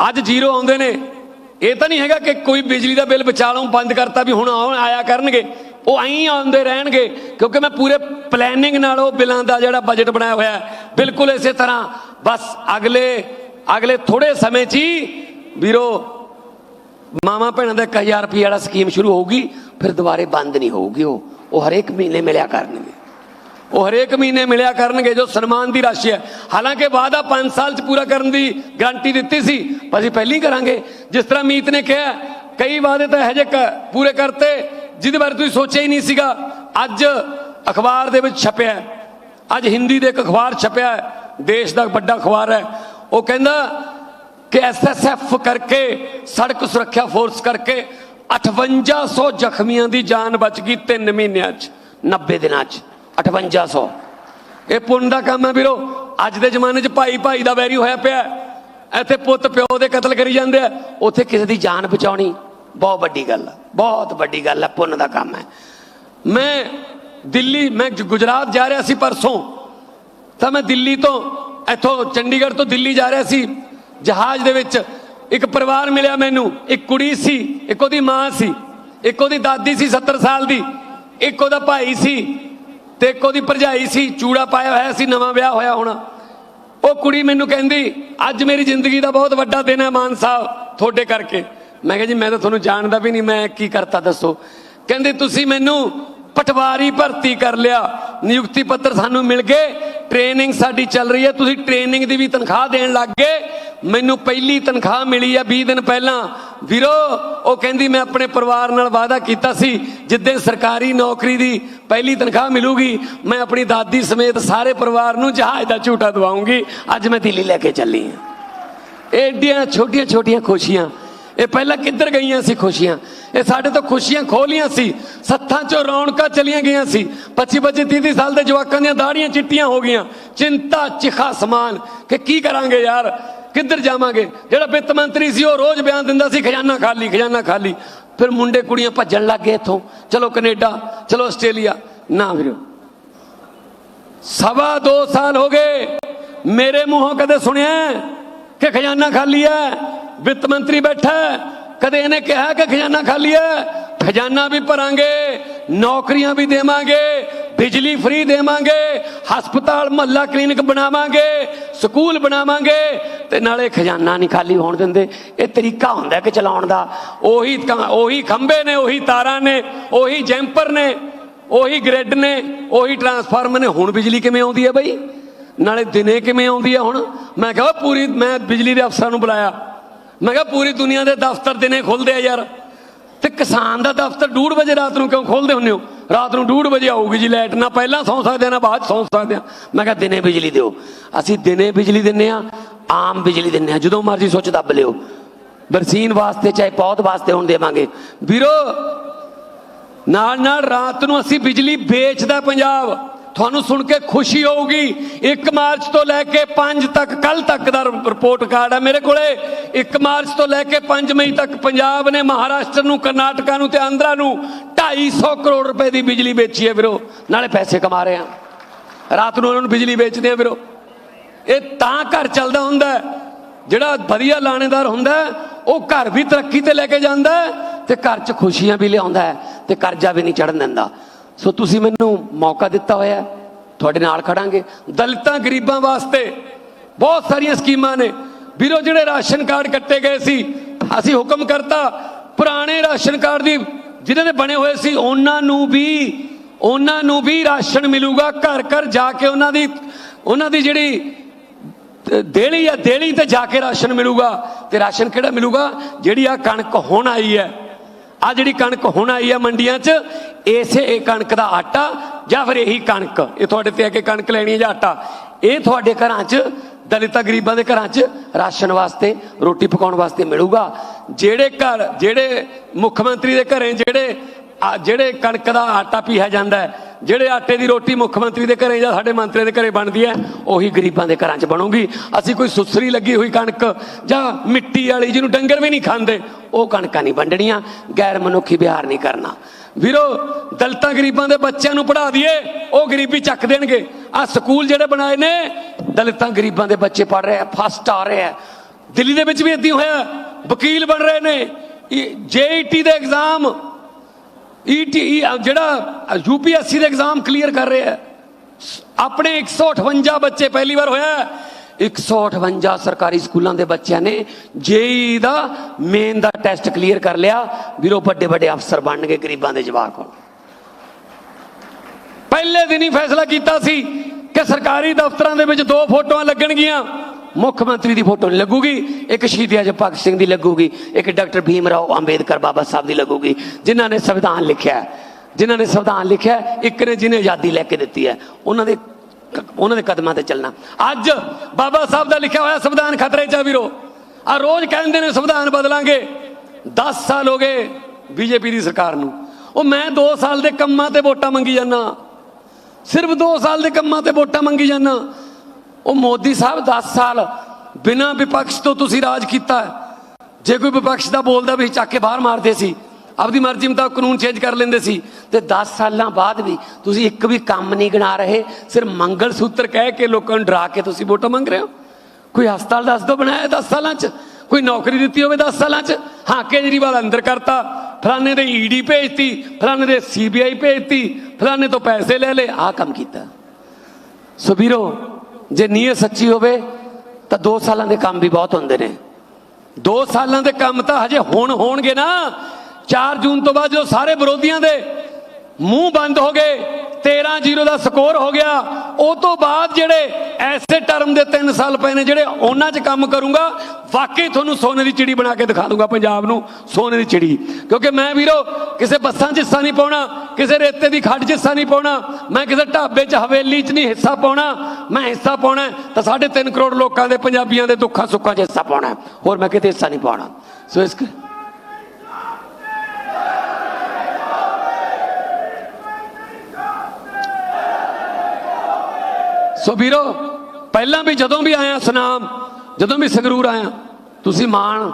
ਅੱਜ ਜ਼ੀਰੋ ਆਉਂਦੇ ਨੇ। ਇਹ ਤਾਂ ਨਹੀਂ ਹੈਗਾ ਕਿ ਕੋਈ ਬਿਜਲੀ ਦਾ ਬਿੱਲ ਬਚਾ ਬੰਦ ਕਰਤਾ ਵੀ ਹੁਣ ਆਉਣ, ਆਇਆ ਕਰਨਗੇ। ਉਹ ਐਂ ਆਉਂਦੇ ਰਹਿਣਗੇ, ਕਿਉਂਕਿ ਮੈਂ ਪੂਰੇ ਪਲੈਨਿੰਗ ਨਾਲ ਉਹ ਬਿੱਲਾਂ ਦਾ ਜਿਹੜਾ ਬਜਟ ਬਣਾਇਆ ਹੋਇਆ ਹੈ ਬਿਲਕੁਲ ਇਸੇ ਤਰ੍ਹਾਂ। ਬਸ ਅਗਲੇ ਅਗਲੇ ਥੋੜੇ ਸਮੇਂ 'ਚ ਹੀ ਵੀਰੋ ਮਾਮਾ ਭੈਣਾਂ ਦਾ 1000 ਰੁਪਏ ਵਾਲਾ ਸਕੀਮ ਸ਼ੁਰੂ ਹੋਊਗੀ, ਫਿਰ ਦੁਬਾਰੇ ਬੰਦ ਨਹੀਂ ਹੋਊਗੀ ਉਹ। ਉਹ ਹਰੇਕ ਮਹੀਨੇ ਮਿਲਿਆ ਕਰਨਗੇ। ਉਹ ਹਰੇਕ ਮਹੀਨੇ ਮਿਲਿਆ ਕਰਨਗੇ, ਜੋ ਸਨਮਾਨ ਦੀ ਰਾਸ਼ੀ ਹੈ। ਹਾਲਾਂਕਿ ਵਾਅਦਾ 5 ਸਾਲ ਚ ਪੂਰਾ ਕਰਨ ਦੀ ਗਾਰੰਟੀ ਦਿੱਤੀ ਸੀ, ਪਰ ਅਸੀਂ ਪਹਿਲਾਂ ਹੀ ਕਰਾਂਗੇ। ਜਿਸ ਤਰ੍ਹਾਂ ਮੀਤ ਨੇ ਕਿਹਾ, ਕਈ ਵਾਅਦੇ ਤਾਂ ਇਹੋ ਜਿਹੇ ਪੂਰੇ ਕਰਤੇ, ਜਿਹਦੇ ਬਾਰੇ ਤੁਸੀਂ ਸੋਚਿਆ ਹੀ ਨਹੀਂ ਸੀਗਾ। ਅੱਜ ਅਖਬਾਰ ਦੇ ਵਿੱਚ ਛਪਿਆ ਅੱਜ ਹਿੰਦੀ ਦੇ ਇੱਕ ਅਖਬਾਰ ਛਪਿਆ ਹੈ, ਦੇਸ਼ ਦਾ ਵੱਡਾ ਅਖਬਾਰ ਹੈ। ਉਹ ਕਹਿੰਦਾ ਕਿ ਐਸਐਸਐਫ ਕਰਕੇ ਸੜਕ ਸੁਰੱਖਿਆ ਫੋਰਸ ਕਰਕੇ 5800 ਜ਼ਖਮੀਆਂ ਦੀ ਜਾਨ ਬਚ ਗਈ 3 ਮਹੀਨਿਆਂ 'ਚ 90 ਦਿਨਾਂ 'ਚ 5800 ਇਹ ਪੁੰਨ ਦਾ ਕੰਮ ਹੈ ਵੀਰੋ। ਅੱਜ ਦੇ ਜ਼ਮਾਨੇ 'ਚ ਭਾਈ ਭਾਈ ਦਾ ਵੈਰੀ ਹੋਇਆ ਪਿਆ ਇੱਥੇ ਪੁੱਤ ਪਿਓ ਦੇ ਕਤਲ ਕਰੀ ਜਾਂਦੇ ਆ। ਉੱਥੇ ਕਿਸੇ ਦੀ ਜਾਨ ਬਚਾਉਣੀ ਬਹੁਤ ਵੱਡੀ ਗੱਲ ਹੈ ਬਹੁਤ ਵੱਡੀ ਗੱਲ ਹੈ ਪੁੰਨ ਦਾ ਕੰਮ ਹੈ। ਮੈਂ ਦਿੱਲੀ, ਮੈਂ ਗੁਜਰਾਤ ਜਾ ਰਿਹਾ ਸੀ ਪਰਸੋਂ। ਤਾਂ ਮੈਂ ਦਿੱਲੀ ਤੋਂ ਇੱਥੋਂ ਚੰਡੀਗੜ੍ਹ ਤੋਂ ਦਿੱਲੀ ਜਾ ਰਿਹਾ ਸੀ। ਜਹਾਜ਼ ਦੇ ਵਿੱਚ ਇੱਕ ਪਰਿਵਾਰ ਮਿਲਿਆ ਮੈਨੂੰ। ਇੱਕ ਕੁੜੀ ਸੀ, ਇੱਕ ਉਹਦੀ ਮਾਂ ਸੀ, ਇੱਕ ਉਹਦੀ ਦਾਦੀ ਸੀ 70 ਸਾਲ ਦੀ, ਇੱਕ ਉਹਦਾ ਭਾਈ ਸੀ ਤੇ ਇੱਕ ਉਹਦੀ ਭਰਜਾਈ ਸੀ। ਚੂੜਾ ਪਾਇਆ ਹੋਇਆ ਸੀ, ਨਵਾਂ ਵਿਆਹ ਹੋਇਆ ਹੋਣਾ। ਉਹ ਕੁੜੀ ਮੈਨੂੰ ਕਹਿੰਦੀ, ਅੱਜ ਮੇਰੀ ਜ਼ਿੰਦਗੀ ਦਾ ਬਹੁਤ ਵੱਡਾ ਦਿਨ ਹੈ ਮਾਨ ਸਾਹਿਬ, ਤੁਹਾਡੇ ਕਰਕੇ। ਮੈਂ ਕਿਹਾ ਜੀ, ਮੈਂ ਤਾਂ ਤੁਹਾਨੂੰ ਜਾਣਦਾ ਵੀ ਨਹੀਂ, ਮੈਂ ਕੀ ਕਰਤਾ ਦੱਸੋ। ਕਹਿੰਦੇ, ਤੁਸੀਂ ਮੈਨੂੰ ਪਟਵਾਰੀ ਭਰਤੀ ਕਰ ਲਿਆ। ਨਿਯੁਕਤੀ ਪੱਤਰ ਸਾਨੂੰ ਮਿਲ ਗਏ। ਟ੍ਰੇਨਿੰਗ ਸਾਡੀ ਚੱਲ ਰਹੀ ਹੈ। ਤੁਸੀਂ ਟ੍ਰੇਨਿੰਗ ਦੀ ਵੀ ਤਨਖਾਹ ਦੇਣ ਲੱਗ ਗਏ। ਮੈਨੂੰ ਪਹਿਲੀ ਤਨਖਾਹ ਮਿਲੀ ਆ 20 ਦਿਨ ਪਹਿਲਾਂ। ਵੀਰੋ, ਉਹ ਕਹਿੰਦੀ ਮੈਂ ਆਪਣੇ ਪਰਿਵਾਰ ਨਾਲ ਵਾਅਦਾ ਕੀਤਾ ਸੀ, ਜਿੱਦੇ ਸਰਕਾਰੀ ਨੌਕਰੀ ਦੀ ਪਹਿਲੀ ਤਨਖਾਹ ਮਿਲੂਗੀ, ਮੈਂ ਆਪਣੀ ਦਾਦੀ ਸਮੇਤ ਸਾਰੇ ਪਰਿਵਾਰ ਨੂੰ ਜਹਾਜ਼ ਦਾ ਝੂਟਾ ਦਵਾਉਂਗੀ। ਅੱਜ ਮੈਂ ਦਿੱਲੀ ਲੈ ਕੇ ਚੱਲੀ ਹਾਂ। ਏਡੀਆਂ ਛੋਟੀਆਂ ਛੋਟੀਆਂ ਖੁਸ਼ੀਆਂ। ਇਹ ਪਹਿਲਾਂ ਕਿੱਧਰ ਗਈਆਂ ਸੀ ਖੁਸ਼ੀਆਂ? ਇਹ ਸਾਡੇ ਤੋਂ ਖੁਸ਼ੀਆਂ ਖੋਲੀਆਂ ਸੀ। ਸੱਥਾਂ 'ਚੋਂ ਰੌਣਕਾਂ ਚਲੀਆਂ ਗਈਆਂ ਸੀ। 25 25 30 30 ਸਾਲ ਦੇ ਜਵਾਕਾਂ ਦੀਆਂ ਦਾੜੀਆਂ ਚਿੱਟੀਆਂ ਹੋ ਗਈਆਂ। ਚਿੰਤਾ, ਚਿਖਾ, ਸਮਾਨ। ਕਿ ਕੀ ਕਰਾਂਗੇ ਯਾਰ? ਕਿੱਧਰ ਜਾਵਾਂਗੇ? ਜਿਹੜਾ ਵਿੱਤ ਮੰਤਰੀ ਸੀ, ਉਹ ਰੋਜ਼ ਬਿਆਨ ਦਿੰਦਾ ਸੀ, ਖਜ਼ਾਨਾ ਖਾਲੀ ਖਜ਼ਾਨਾ ਖਾਲੀ। ਫਿਰ ਮੁੰਡੇ ਕੁੜੀਆਂ ਭੱਜਣ ਲੱਗ ਗਏ ਇੱਥੋਂ। ਚਲੋ ਕੈਨੇਡਾ, ਚਲੋ ਆਸਟ੍ਰੇਲੀਆ। ਨਾ ਵੀਰੋ। ਸਵਾ ਦੋ ਸਾਲ ਹੋ ਗਏ। ਮੇਰੇ ਮੂੰਹੋਂ ਕਦੇ ਸੁਣਿਆ ਕਿ ਖਜ਼ਾਨਾ ਖਾਲੀ ਹੈ? ਵਿੱਤ ਮੰਤਰੀ ਬੈਠਾ ਕਦੇ ਇਹਨੇ ਕਿਹਾ ਕਿ ਖਜ਼ਾਨਾ ਖਾਲੀ ਹੈ? ਖਜ਼ਾਨਾ ਵੀ ਭਰਾਂਗੇ, ਨੌਕਰੀਆਂ ਵੀ ਦੇਵਾਂਗੇ, ਬਿਜਲੀ ਫ੍ਰੀ ਦੇਵਾਂਗੇ, ਹਸਪਤਾਲ, ਮਹੱਲਾ ਕਲੀਨਿਕ ਬਣਾਵਾਂਗੇ, ਸਕੂਲ ਬਣਾਵਾਂਗੇ ਤੇ ਨਾਲੇ ਖਜ਼ਾਨਾ ਨਹੀਂ ਖਾਲੀ ਹੋਣ ਦਿੰਦੇ। ਇਹ ਤਰੀਕਾ ਹੁੰਦਾ ਕਿ ਚਲਾਉਣ ਦਾ। ਉਹੀ ਉਹੀ ਖੰਭੇ ਨੇ, ਉਹੀ ਤਾਰਾਂ ਨੇ, ਉਹੀ ਜੈਂਪਰ ਨੇ, ਉਹੀ ਗ੍ਰਿਡ ਨੇ, ਉਹੀ ਟਰਾਂਸਫਾਰਮਰ ਨੇ। ਹੁਣ ਬਿਜਲੀ ਕਿਵੇਂ ਆਉਂਦੀ ਹੈ ਬਈ? ਨਾਲੇ ਦਿਨੇ ਕਿਵੇਂ ਆਉਂਦੀ ਹੈ ਹੁਣ? ਮੈਂ ਕਿਹਾ ਪੂਰੀ, ਮੈਂ ਬਿਜਲੀ ਦੇ ਅਫਸਰਾਂ ਨੂੰ ਬੁਲਾਇਆ। ਮੈਂ ਕਿਹਾ ਪੂਰੀ ਦੁਨੀਆ ਦੇ ਦਫ਼ਤਰ ਦਿਨੇ ਖੁੱਲਦੇ ਆ ਯਾਰ। ਤੇ ਕਿਸਾਨ ਦਾ ਦਫ਼ਤਰ 2:30 ਵਜੇ ਰਾਤ ਨੂੰ ਕਿਉਂ ਖੋਲਦੇ ਹੁੰਦੇ ਹੋ? ਰਾਤ ਨੂੰ 2:30 ਵਜੇ ਆਊਗੀ ਜੀ ਲਾਈਟ। ਨਾ ਪਹਿਲਾਂ ਸੌਂ ਸਕਦੇ ਆ, ਨਾ ਬਾਅਦ 'ਚ ਸੌਂ ਸਕਦੇ ਆ। ਮੈਂ ਕਿਹਾ ਦਿਨੇ ਬਿਜਲੀ ਦਿਓ। ਅਸੀਂ ਦਿਨੇ ਬਿਜਲੀ ਦਿੰਨੇ ਆ, ਆਮ ਬਿਜਲੀ ਦਿੰਨੇ ਆ। ਜਦੋਂ ਮਰਜ਼ੀ ਸੁੱਚ ਦੱਬ ਲਿਓ। ਬਰਸੀਨ ਵਾਸਤੇ, ਚਾਹੇ ਪੌਦ ਵਾਸਤੇ ਹੁਣ ਦੇਵਾਂਗੇ। ਵੀਰੋ ਨਾਲ ਨਾਲ ਰਾਤ ਨੂੰ ਅਸੀਂ ਬਿਜਲੀ ਵੇਚਦਾ ਪੰਜਾਬ। ਤੁਹਾਨੂੰ ਸੁਣ ਕੇ ਖੁਸ਼ੀ ਹੋਊਗੀ। 1 ਮਾਰਚ ਤੋਂ ਲੈ ਕੇ 5 ਤੱਕ, ਕੱਲ ਤੱਕ ਦਾ ਰਿਪੋਰਟ ਕਾਰਡ ਹੈ ਮੇਰੇ ਕੋਲੇ। 1 ਮਾਰਚ ਤੋਂ ਲੈ ਕੇ 5 ਮਈ ਤੱਕ ਪੰਜਾਬ ਨੇ ਮਹਾਰਾਸ਼ਟਰ ਨੂੰ, ਕਰਨਾਟਕਾ ਨੂੰ ਤੇ ਆਂਧਰਾ ਨੂੰ 250 ਕਰੋੜ ਰੁਪਏ ਦੀ ਬਿਜਲੀ ਵੇਚੀ ਹੈ ਵੀਰੋ। ਨਾਲੇ ਪੈਸੇ ਕਮਾ ਰਹੇ ਆ ਰਾਤ ਨੂੰ ਉਹਨਾਂ ਨੂੰ ਬਿਜਲੀ ਵੇਚਦੇ ਆ ਵੀਰੋ। ਇਹ ਤਾਂ ਘਰ ਚੱਲਦਾ ਹੁੰਦਾ ਜਿਹੜਾ ਵਧੀਆ ਲਾਣੇਦਾਰ ਹੁੰਦਾ ਉਹ ਘਰ ਵੀ ਤਰੱਕੀ ਤੇ ਲੈ ਕੇ ਜਾਂਦਾ ਤੇ ਘਰ 'ਚ ਖੁਸ਼ੀਆਂ ਵੀ ਲਿਆਉਂਦਾ ਹੈ ਤੇ ਕਰਜ਼ਾ ਵੀ ਨਹੀਂ ਚੜਨ ਦਿੰਦਾ। ਸੋ ਤੁਸੀਂ ਮੈਨੂੰ ਮੌਕਾ ਦਿੱਤਾ ਹੋਇਆ ਤੁਹਾਡੇ ਨਾਲ ਖੜਾਂਗੇ। ਦਲਿਤਾਂ ਗਰੀਬਾਂ ਵਾਸਤੇ ਬਹੁਤ ਸਾਰੀਆਂ ਸਕੀਮਾਂ ਨੇ। ਵੀਰੋ, ਜਿਹੜੇ ਰਾਸ਼ਨ ਕਾਰਡ ਕੱਟੇ ਗਏ ਸੀ, ਅਸੀਂ ਹੁਕਮ ਕਰਤਾ, ਪੁਰਾਣੇ ਰਾਸ਼ਨ ਕਾਰਡ ਦੀ ਜਿਨ੍ਹਾਂ ਦੇ ਬਣੇ ਹੋਏ ਸੀ, ਉਹਨਾਂ ਨੂੰ ਵੀ, ਉਹਨਾਂ ਨੂੰ ਵੀ ਰਾਸ਼ਨ ਮਿਲੂਗਾ। ਘਰ ਘਰ ਜਾ ਕੇ ਉਹਨਾਂ ਦੀ ਉਹਨਾਂ ਦੀ ਜਿਹੜੀ ਦੇਲੀ ਆ ਦੇਲੀ ਤੇ ਜਾ ਕੇ ਰਾਸ਼ਨ ਮਿਲੂਗਾ। ਤੇ ਰਾਸ਼ਨ ਕਿਹੜਾ ਮਿਲੂਗਾ? ਜਿਹੜੀ ਆ ਕਣਕ ਹੁਣ ਆਈ ਹੈ। ਆ ਜਿਹੜੀ ਕਣਕ ਹੁਣ ਆਈ ਆ ਮੰਡੀਆਂ 'ਚ, ਇਸੇ ਇਹ ਕਣਕ ਦਾ ਆਟਾ ਜਾਂ ਫਿਰ ਇਹੀ ਕਣਕ? ਇਹ ਤੁਹਾਡੇ ਤੇ ਆ ਕੇ ਕਣਕ ਲੈਣੀ ਹੈ ਜਾਂ ਆਟਾ? ਇਹ ਤੁਹਾਡੇ ਘਰਾਂ 'ਚ, ਦਲਿਤਾਂ ਗਰੀਬਾਂ ਦੇ ਘਰਾਂ 'ਚ ਰਾਸ਼ਨ ਵਾਸਤੇ, ਰੋਟੀ ਪਕਾਉਣ ਵਾਸਤੇ ਮਿਲੂਗਾ। ਜਿਹੜੇ ਘਰ, ਜਿਹੜੇ ਮੁੱਖ ਮੰਤਰੀ ਦੇ ਘਰੇ ਜਿਹੜੇ ਜਿਹੜੇ ਕਣਕ ਦਾ ਆਟਾ ਪੀਹਾ ਜਾਂਦਾ ਹੈ ਜਿਹੜੇ ਆਟੇ ਦੀ ਰੋਟੀ ਮੁੱਖ ਮੰਤਰੀ ਦੇ ਘਰੇ ਜਾਂ ਸਾਡੇ ਮੰਤਰੀਆਂ ਦੇ ਘਰੇ ਬਣਦੀ ਹੈ, ਉਹੀ ਗਰੀਬਾਂ ਦੇ ਘਰਾਂ 'ਚ ਬਣੂਗੀ। ਅਸੀਂ ਕੋਈ ਸੁਸਰੀ ਲੱਗੀ ਹੋਈ ਕਣਕ ਜਾਂ ਮਿੱਟੀ ਵਾਲੀ ਜਿਹਨੂੰ ਡੰਗਰ ਵੀ ਨਹੀਂ ਖਾਂਦੇ, ਉਹ ਕਣਕਾਂ ਨਹੀਂ ਵੰਡਣੀਆਂ, ਗੈਰ ਮਨੁੱਖੀ ਵਿਹਾਰ ਨਹੀਂ ਕਰਨਾ। ਵੀਰੋ, ਦਲਤਾਂ ਗਰੀਬਾਂ ਦੇ ਬੱਚਿਆਂ ਨੂੰ ਪੜ੍ਹਾ ਦਈਏ, ਉਹ ਗਰੀਬੀ ਚੱਕ ਦੇਣਗੇ। ਆ ਸਕੂਲ ਜਿਹੜੇ ਬਣਾਏ ਨੇ, ਦਲਤਾਂ ਗਰੀਬਾਂ ਦੇ ਬੱਚੇ ਪੜ੍ਹ ਰਹੇ ਆ ਫਸਟ ਆ ਰਹੇ। ਆ ਦਿੱਲੀ ਦੇ ਵਿੱਚ ਵੀ ਇਦਾਂ ਹੋਇਆ, ਵਕੀਲ ਬਣ ਰਹੇ ਨੇ। ਜੇਈਟੀ ਦੇ ਐਗਜ਼ਾਮ ਈਟੀ ਜਿਹੜਾ ਯੂਪੀਐਸਸੀ ਦੇ ਐਗਜ਼ਾਮ ਕਲੀਅਰ ਕਰ ਰਿਹਾ ਹੈ। ਆਪਣੇ 158 ਬੱਚੇ ਪਹਿਲੀ ਵਾਰ ਹੋਇਆ ਹੈ। 158 ਸਰਕਾਰੀ ਸਕੂਲਾਂ ਦੇ ਬੱਚਿਆਂ ਨੇ ਜੇਈ ਦਾ ਮੇਨ ਦਾ ਟੈਸਟ ਕਲੀਅਰ ਕਰ ਲਿਆ। ਵੀਰੋ, ਵੱਡੇ ਵੱਡੇ ਅਫਸਰ ਬਣ ਗਏ ਗਰੀਬਾਂ ਦੇ ਜਵਾਕ ਹੁਣ। ਪਹਿਲੇ ਦਿਨ ਹੀ ਫੈਸਲਾ ਕੀਤਾ ਸੀ ਕਿ ਸਰਕਾਰੀ ਦਫ਼ਤਰਾਂ ਦੇ ਵਿੱਚ ਦੋ ਫੋਟੋਆਂ ਲੱਗਣਗੀਆਂ। ਮੁੱਖ ਮੰਤਰੀ ਦੀ ਫੋਟੋ ਨਹੀਂ ਲੱਗੂਗੀ ਇੱਕ ਸ਼ਹੀਦ ਆਜਮ ਭਗਤ ਸਿੰਘ ਦੀ ਲੱਗੂਗੀ ਇੱਕ ਡਾਕਟਰ ਭੀਮ ਰਾਓ ਅੰਬੇਦਕਰ ਬਾਬਾ ਸਾਹਿਬ ਦੀ ਲੱਗੂਗੀ ਜਿਨ੍ਹਾਂ ਨੇ ਸੰਵਿਧਾਨ ਲਿਖਿਆ ਹੈ, ਜਿਨ੍ਹਾਂ ਨੇ ਸੰਵਿਧਾਨ ਲਿਖਿਆ ਇੱਕ ਨੇ ਜਿਹਨੇ ਆਜ਼ਾਦੀ ਲੈ ਕੇ ਦਿੱਤੀ ਹੈ ਉਹਨਾਂ ਦੇ ਉਹਨਾਂ ਦੇ ਕਦਮਾਂ ਤੇ ਚੱਲਣਾ। ਅੱਜ ਬਾਬਾ ਸਾਹਿਬ ਦਾ ਲਿਖਿਆ ਹੋਇਆ ਸੰਵਿਧਾਨ ਖਤਰੇ 'ਚ ਆ ਵੀਰੋ। ਆ ਰੋਜ਼ ਕਹਿੰਦੇ ਨੇ ਸੰਵਿਧਾਨ ਬਦਲਾਂਗੇ। 10 ਸਾਲ ਹੋ ਗਏ ਬੀਜੇਪੀ ਦੀ ਸਰਕਾਰ ਨੂੰ। ਉਹ ਮੈਂ 2 ਸਾਲ ਦੇ ਕੰਮਾਂ ਤੇ ਵੋਟਾਂ ਮੰਗੀ ਜਾਂਦਾ। ਸਿਰਫ 2 ਸਾਲ ਦੇ ਕੰਮਾਂ ਤੇ ਵੋਟਾਂ ਮੰਗੀ ਜਾਂਦਾ। ਉਹ ਮੋਦੀ ਸਾਹਿਬ 10 ਸਾਲ ਬਿਨਾਂ ਵਿਪਕਸ਼ ਤੋਂ ਤੁਸੀਂ ਰਾਜ ਕੀਤਾ ਜੇ ਕੋਈ ਵਿਪਕਸ਼ ਦਾ ਬੋਲਦਾ ਵੀ ਚੱਕ ਕੇ ਬਾਹਰ ਮਾਰਦੇ ਸੀ, ਆਪਦੀ ਮਰਜ਼ੀ ਮੁਤਾਬਕ ਕਾਨੂੰਨ ਚੇਂਜ ਕਰ ਲੈਂਦੇ ਸੀ, ਤੇ 10 ਸਾਲਾਂ ਬਾਅਦ ਵੀ ਤੁਸੀਂ ਇੱਕ ਵੀ ਕੰਮ ਨਹੀਂ ਗਿਣਾ ਰਹੇ, ਸਿਰਫ ਮੰਗਲ ਸੂਤਰ ਕਹਿ ਕੇ ਲੋਕਾਂ ਨੂੰ ਡਰਾ ਕੇ ਤੁਸੀਂ ਵੋਟਾਂ ਮੰਗ ਰਹੇ ਹੋ? ਕੋਈ ਹਸਪਤਾਲ ਦੱਸ ਦੋ ਬਣਾਇਆ 10 ਸਾਲਾਂ 'ਚ? ਕੋਈ ਨੌਕਰੀ ਦਿੱਤੀ ਹੋਵੇ 10 ਸਾਲਾਂ 'ਚ? ਹਾਂ, ਕੇਜਰੀਵਾਲ ਅੰਦਰ ਕਰਤਾ, ਫਲਾਣੇ ਦੇ ਈਡੀ ਭੇਜਤੀ, ਫਲਾਣੇ ਦੇ ਸੀਬੀਆਈ ਭੇਜਤੀ, ਫਲਾਣੇ ਤੋਂ ਪੈਸੇ ਲੈ ਲਏ, ਆਹ ਕੰਮ ਕੀਤਾ। ਸੋ ਵੀਰੋ ਜੇ ਨੀਅਤ ਸੱਚੀ ਹੋਵੇ, ਤਾਂ 2 ਸਾਲਾਂ ਦੇ ਕੰਮ ਵੀ ਬਹੁਤ ਹੁੰਦੇ ਨੇ। 2 ਸਾਲਾਂ ਦੇ ਕੰਮ ਤਾਂ ਹਜੇ ਹੁਣ ਹੋਣਗੇ ਨਾ। 4 ਜੂਨ ਤੋਂ ਬਾਅਦ ਜਦੋਂ ਸਾਰੇ ਵਿਰੋਧੀਆਂ ਦੇ ਮੂੰਹ ਬੰਦ ਹੋ ਗਏ 13-0 ਦਾ ਸਕੋਰ ਹੋ ਗਿਆ, ਉਹ ਤੋਂ ਬਾਅਦ ਜਿਹੜੇ ਐਸੇ ਟਰਮ ਦੇ 3 ਸਾਲ ਪਏ ਨੇ, ਜਿਹੜੇ ਉਹਨਾਂ 'ਚ ਕੰਮ ਕਰੂੰਗਾ, ਵਾਕਈ ਤੁਹਾਨੂੰ ਸੋਨੇ ਦੀ ਚਿੜੀ ਬਣਾ ਕੇ ਦਿਖਾ ਦੂੰਗਾ ਪੰਜਾਬ ਨੂੰ, ਸੋਨੇ ਦੀ ਚਿੜੀ। ਕਿਉਂਕਿ ਮੈਂ ਵੀਰੋ, ਕਿਸੇ ਬੱਸਾਂ 'ਚ ਹਿੱਸਾ ਨਹੀਂ ਪਾਉਣਾ ਕਿਸੇ ਰੇਤੇ ਦੀ ਖੱਡ 'ਚ ਹਿੱਸਾ ਨਹੀਂ ਪਾਉਣਾ, ਮੈਂ ਕਿਸੇ ਢਾਬੇ 'ਚ ਹਵੇਲੀ 'ਚ ਨਹੀਂ ਹਿੱਸਾ ਪਾਉਣਾ, ਮੈਂ ਹਿੱਸਾ ਪਾਉਣਾ ਹੈ, ਤਾਂ 3.5 ਕਰੋੜ ਲੋਕਾਂ ਦੇ ਪੰਜਾਬੀਆਂ ਦੇ ਦੁੱਖਾਂ ਸੁੱਖਾਂ 'ਚ ਹਿੱਸਾ ਪਾਉਣਾ ਹੋਰ ਮੈਂ ਕਿਤੇ ਹਿੱਸਾ ਨਹੀਂ ਪਾਉਣਾ। ਸੋ ਇਸ ਸੋ ਵੀਰੋ, ਪਹਿਲਾਂ ਵੀ ਜਦੋਂ ਵੀ ਆਇਆ ਸੁਨਾਮ, ਜਦੋਂ ਵੀ ਸੰਗਰੂਰ ਆਇਆ, ਤੁਸੀਂ ਮਾਣ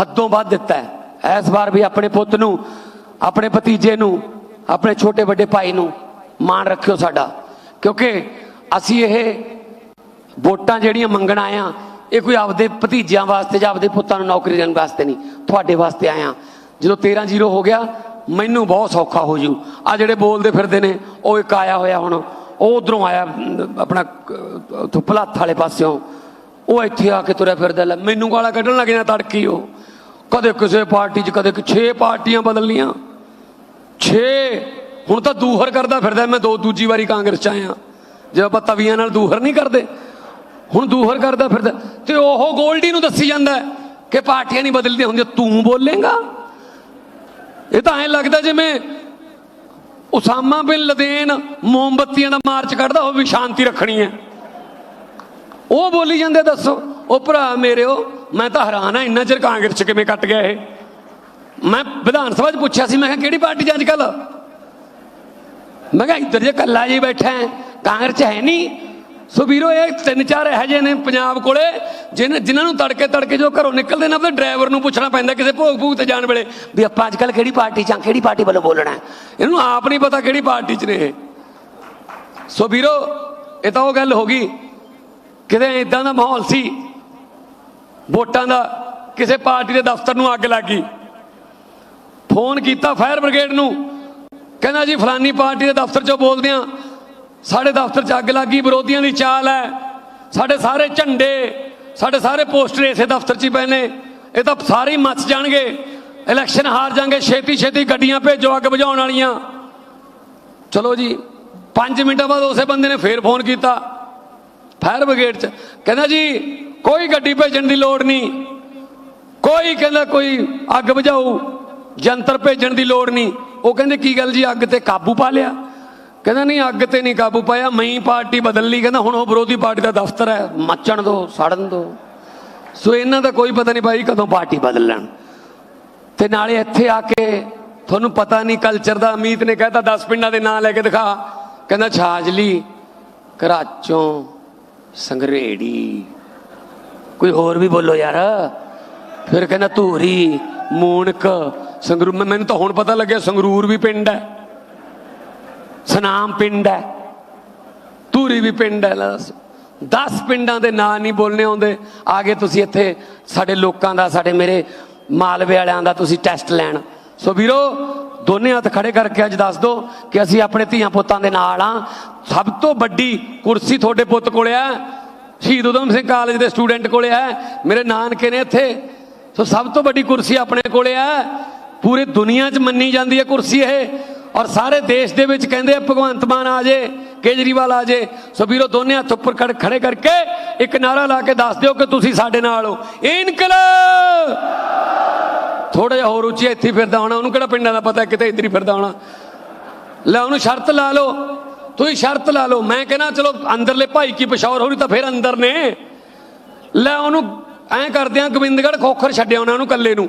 ਹੱਦੋਂ ਵੱਧ ਦਿੱਤਾ ਹੈ। ਇਸ ਵਾਰ ਵੀ ਆਪਣੇ ਪੁੱਤ ਨੂੰ, ਆਪਣੇ ਭਤੀਜੇ ਨੂੰ ਆਪਣੇ ਛੋਟੇ ਵੱਡੇ ਭਾਈ ਨੂੰ ਮਾਣ ਰੱਖਿਓ ਸਾਡਾ। ਕਿਉਂਕਿ ਅਸੀਂ ਇਹ ਵੋਟਾਂ ਜਿਹੜੀਆਂ ਮੰਗਣ ਆਇਆ ਇਹ ਕੋਈ ਆਪਦੇ ਭਤੀਜਿਆਂ ਵਾਸਤੇ ਜਾਂ ਆਪਦੇ ਪੁੱਤਾਂ ਨੂੰ ਨੌਕਰੀ ਦੇਣ ਵਾਸਤੇ ਨਹੀਂ। ਤੁਹਾਡੇ ਵਾਸਤੇ ਆਇਆ ਜਦੋਂ 13 ਜ਼ੀਰੋ ਹੋ ਗਿਆ, ਮੈਨੂੰ ਬਹੁਤ ਸੌਖਾ ਹੋ ਜੂ। ਆ ਜਿਹੜੇ ਬੋਲਦੇ ਫਿਰਦੇ ਨੇ, ਉਹ ਇੱਕ ਆਇਆ ਹੋਇਆ ਹੁਣ, ਉਹ ਉਧਰੋਂ ਆਇਆ, ਆਪਣਾ, ਉੱਥੋਂ ਭਲਾਥ ਵਾਲੇ ਪਾਸਿਓਂ। ਉਹ ਇੱਥੇ ਆ ਕੇ ਤੁਰਿਆ ਫਿਰਦਾ, ਲੈ ਮੈਨੂੰ ਗਾਲਾਂ ਕੱਢਣ ਲੱਗ ਜਾਂਦਾ ਤੜਕੀ ਉਹ। ਕਦੇ ਕਿਸੇ ਪਾਰਟੀ 'ਚ, ਕਦੇ 6 ਪਾਰਟੀਆਂ ਬਦਲ ਲੀਆਂ 6 ਹੁਣ ਤਾਂ ਦੂਹਰ ਕਰਦਾ ਫਿਰਦਾ, ਮੈਂ ਦੋ ਦੂਜੀ ਵਾਰੀ ਕਾਂਗਰਸ 'ਚ ਆਇਆ। ਜੇ ਆਪਾਂ ਤਵੀਆਂ ਨਾਲ ਦੂਹਰ ਨਹੀਂ ਕਰਦੇ, ਹੁਣ ਦੂਹਰ ਕਰਦਾ ਫਿਰਦਾ। ਤੇ ਉਹ ਗੋਲਡੀ ਨੂੰ ਦੱਸੀ ਜਾਂਦਾ ਕਿ ਪਾਰਟੀਆਂ ਨਹੀਂ ਬਦਲਦੀਆਂ ਹੁੰਦੀਆਂ, ਤੂੰ ਬੋਲੇਗਾ? ਇਹ ਤਾਂ ਐਂ ਲੱਗਦਾ ਜਿਵੇਂ ਉਸਾਮਾ ਬਿਨ ਲਦੇਨ ਮੋਮਬੱਤੀਆਂ ਦਾ ਮਾਰਚ ਕੱਢਦਾ, ਉਹ ਵੀ ਸ਼ਾਂਤੀ ਰੱਖਣੀ ਹੈ। ਉਹ ਬੋਲੀ ਜਾਂਦੇ ਦੱਸੋ। ਉਹ ਭਰਾ ਮੇਰਿਓ ਮੈਂ ਤਾਂ ਹੈਰਾਨ ਆ ਇੰਨਾ ਚਿਰ ਕਾਂਗਰਸ ਚ ਕਿਵੇਂ ਕੱਟ ਗਿਆ ਇਹ? ਮੈਂ ਵਿਧਾਨ ਸਭਾ 'ਚ ਪੁੱਛਿਆ ਸੀ, ਮੈਂ ਕਿਹਾ, ਕਿਹੜੀ ਪਾਰਟੀ 'ਚ ਅੱਜ ਕੱਲ ਮੈਂ ਕਿਹਾ, ਇੱਧਰ ਜੇ ਕੱਲਾ ਜੀ ਬੈਠਾ ਹੈ, ਕਾਂਗਰਸ 'ਚ ਹੈ ਨਹੀਂ। ਸੋ ਵੀਰੋ, ਇਹ ਤਿੰਨ ਚਾਰ ਇਹੋ ਜਿਹੇ ਨੇ ਪੰਜਾਬ ਕੋਲੇ, ਜਿਨ, ਜਿਨ੍ਹਾਂ ਨੂੰ ਤੜਕੇ ਤੜਕੇ ਜੋ ਘਰੋਂ ਨਿਕਲਦੇ ਨੇ, ਆਪਣੇ ਡਰਾਈਵਰ ਨੂੰ ਪੁੱਛਣਾ ਪੈਂਦਾ ਕਿਸੇ ਭੋਗ ਭੂਗ ਤੇ ਜਾਣ ਵੇਲੇ ਵੀ ਆਪਾਂ ਅੱਜ ਕੱਲ ਕਿਹੜੀ ਪਾਰਟੀ 'ਚ ਆ, ਕਿਹੜੀ ਪਾਰਟੀ ਵੱਲੋਂ ਬੋਲਣਾ ਇਹਨੂੰ ਆਪ ਨਹੀਂ ਪਤਾ ਕਿਹੜੀ ਪਾਰਟੀ 'ਚ ਨੇ ਇਹ। ਸੋ ਵੀਰੋ, ਇਹ ਤਾਂ ਉਹ ਗੱਲ ਹੋ ਗਈ, ਕਿਤੇ ਇਦਾਂ ਦਾ ਮਾਹੌਲ ਸੀ, ਵੋਟਾਂ ਦਾ ਕਿਸੇ ਪਾਰਟੀ ਦੇ ਦਫ਼ਤਰ ਨੂੰ ਅੱਗ ਲੱਗ ਗਈ। ਫੋਨ ਕੀਤਾ ਫਾਇਰ ਬ੍ਰਿਗੇਡ ਨੂੰ। ਕਹਿੰਦਾ ਜੀ, ਫਲਾਨੀ ਪਾਰਟੀ ਦੇ ਦਫ਼ਤਰ 'ਚੋਂ ਬੋਲਦੇ ਆ ਸਾਡੇ ਦਫ਼ਤਰ 'ਚ ਅੱਗ ਲੱਗ ਗਈ ਵਿਰੋਧੀਆਂ ਦੀ ਚਾਲ ਹੈ। ਸਾਡੇ ਸਾਰੇ ਝੰਡੇ, ਸਾਡੇ ਸਾਰੇ ਪੋਸਟਰ ਇਸੇ ਦਫ਼ਤਰ 'ਚ ਹੀ ਪਏ ਨੇ। ਇਹ ਤਾਂ ਸਾਰੇ ਹੀ ਮੱਚ ਜਾਣਗੇ। ਇਲੈਕਸ਼ਨ ਹਾਰ ਜਾਣਗੇ ਛੇਤੀ ਛੇਤੀ ਗੱਡੀਆਂ ਭੇਜੋ ਅੱਗ ਬੁਝਾਉਣ ਵਾਲੀਆਂ। ਚਲੋ ਜੀ 5 ਮਿੰਟਾਂ ਬਾਅਦ ਉਸੇ ਬੰਦੇ ਨੇ ਫੇਰ ਫੋਨ ਕੀਤਾ, ਫਾਇਰ ਬ੍ਰਿਗੇਡ 'ਚ। ਕਹਿੰਦਾ ਜੀ, ਕੋਈ ਗੱਡੀ ਭੇਜਣ ਦੀ ਲੋੜ ਨਹੀਂ। ਕੋਈ ਕਹਿੰਦਾ ਕੋਈ ਅੱਗ ਬੁਝਾਊ। ਜੰਤਰ ਭੇਜਣ ਦੀ ਲੋੜ ਨਹੀਂ। ਉਹ ਕਹਿੰਦੇ, ਕੀ ਗੱਲ ਜੀ, ਅੱਗ ਤੇ ਕਾਬੂ ਪਾ ਲਿਆ? ਕਹਿੰਦਾ, ਨਹੀਂ, ਅੱਗ ਤੇ ਨਹੀਂ ਕਾਬੂ ਪਾਇਆ। ਮਈ ਪਾਰਟੀ ਬਦਲ ਲਈ। ਕਹਿੰਦਾ, ਹੁਣ ਉਹ ਵਿਰੋਧੀ ਪਾਰਟੀ ਦਾ ਦਫ਼ਤਰ ਹੈ। ਮੱਚਣ ਦੋ, ਸੜਨ ਦੋ। ਸੋ ਇਹਨਾਂ ਦਾ ਕੋਈ ਪਤਾ ਨਹੀਂ ਭਾਈ ਕਦੋਂ ਪਾਰਟੀ ਬਦਲ ਲੈਣ। ਤੇ ਨਾਲੇ ਇੱਥੇ ਆ ਕੇ ਤੁਹਾਨੂੰ ਪਤਾ ਨਹੀਂ ਕਲਚਰ ਦਾ। ਅਮੀਤ ਨੇ ਕਹਿਤਾ 10 ਪਿੰਡਾਂ ਦੇ ਨਾਂ ਲੈ ਕੇ ਦਿਖਾ। ਕਹਿੰਦਾ, ਛਾਜਲੀ ਕਰਾਚੋਂ ਸੰਗਰੇੜੀ। ਕੋਈ ਹੋਰ ਵੀ ਬੋਲੋ ਯਾਰ। ਫਿਰ ਕਹਿੰਦਾ, ਧੂਰੀ ਮੂਣਕ ਸੰਗਰੂਰ ਮੈਨੂੰ ਤਾਂ ਹੁਣ ਪਤਾ ਲੱਗਿਆ ਸੰਗਰੂਰ ਵੀ ਪਿੰਡ ਹੈ। ਸਨਾਮ ਪਿੰਡ ਹੈ। ਧੂਰੀ ਵੀ ਪਿੰਡ ਹੈ, ਲੈ 10 ਪਿੰਡਾਂ ਦੇ ਨਾਂ ਨਹੀਂ ਬੋਲਨੇ ਆਉਂਦੇ। ਆਗੇ ਤੁਸੀਂ ਇੱਥੇ ਸਾਡੇ ਲੋਕਾਂ ਦਾ, ਸਾਡੇ ਮੇਰੇ ਮਾਲਵੇ ਵਾਲਿਆਂ ਦਾ ਤੁਸੀਂ ਟੈਸਟ ਲੈਣ। ਸੋ ਵੀਰੋ, ਦੋਨੇ ਹੱਥ ਖੜੇ ਕਰਕੇ ਅੱਜ ਦੱਸ ਦਿਓ ਕਿ ਅਸੀਂ ਆਪਣੇ ਧੀਆਂ ਪੁੱਤਾਂ ਦੇ ਨਾਲ ਆ ਸਭ ਤੋਂ ਵੱਡੀ ਕੁਰਸੀ ਤੁਹਾਡੇ ਪੁੱਤ ਕੋਲੇ ਆ ਸ਼ਹੀਦ ਉਦਮ ਸਿੰਘ ਕਾਲਜ ਦੇ ਸਟੂਡੈਂਟ ਕੋਲੇ ਆ ਮੇਰੇ ਨਾਨਕੇ ਨੇ ਇੱਥੇ। ਸੋ ਸਭ ਤੋਂ ਵੱਡੀ ਕੁਰਸੀ ਆਪਣੇ ਕੋਲੇ ਆ ਪੂਰੀ ਦੁਨੀਆ 'ਚ ਮੰਨੀ ਜਾਂਦੀ ਹੈ ਕੁਰਸੀ ਇਹ ਔਰ ਸਾਰੇ ਦੇਸ਼ ਦੇ ਵਿੱਚ ਕਹਿੰਦੇ ਆ, ਭਗਵੰਤ ਮਾਨ ਆ ਜੇ, ਕੇਜਰੀਵਾਲ ਆ ਜੇ। ਸੋ ਵੀਰੋ, ਦੋਨੇ ਹੱਥ ਉੱਪਰ ਖੜ- ਖੜੇ ਕਰਕੇ ਇੱਕ ਨਾਰਾ ਲਾ ਕੇ ਦੱਸ ਦਿਓ ਕਿ ਤੁਸੀਂ ਸਾਡੇ ਨਾਲ ਹੋ। ਇਨਕਲਾਬ! ਥੋੜਾ ਜਿਹਾ ਹੋਰ ਉੱਚੀ ਇੱਥੇ ਫਿਰਦਾ ਹੋਣਾ, ਉਹਨੂੰ ਕਿਹੜਾ ਪਿੰਡਾਂ ਦਾ ਪਤਾ, ਕਿਤੇ ਇੱਧਰ ਹੀ ਫਿਰਦਾ ਹੋਣਾ। ਲੈ, ਉਹਨੂੰ ਸ਼ਰਤ ਲਾ ਲਓ। ਤੁਸੀਂ ਸ਼ਰਤ ਲਾ ਲਓ। ਮੈਂ ਕਹਿੰਦਾ, ਚਲੋ, ਅੰਦਰਲੇ ਭਾਈ ਕੀ ਪਸ਼ੌਰ ਹੋਣੀ ਤਾਂ ਫਿਰ ਅੰਦਰ ਨੇ। ਲੈ, ਉਹਨੂੰ ਐਂ ਕਰਦੇ ਆ, ਗੋਬਿੰਦਗੜ੍ਹ ਖੋਖਰ ਛੱਡਿਆ ਉਹਨਾਂ ਨੂੰ ਕੱਲੇ ਨੂੰ।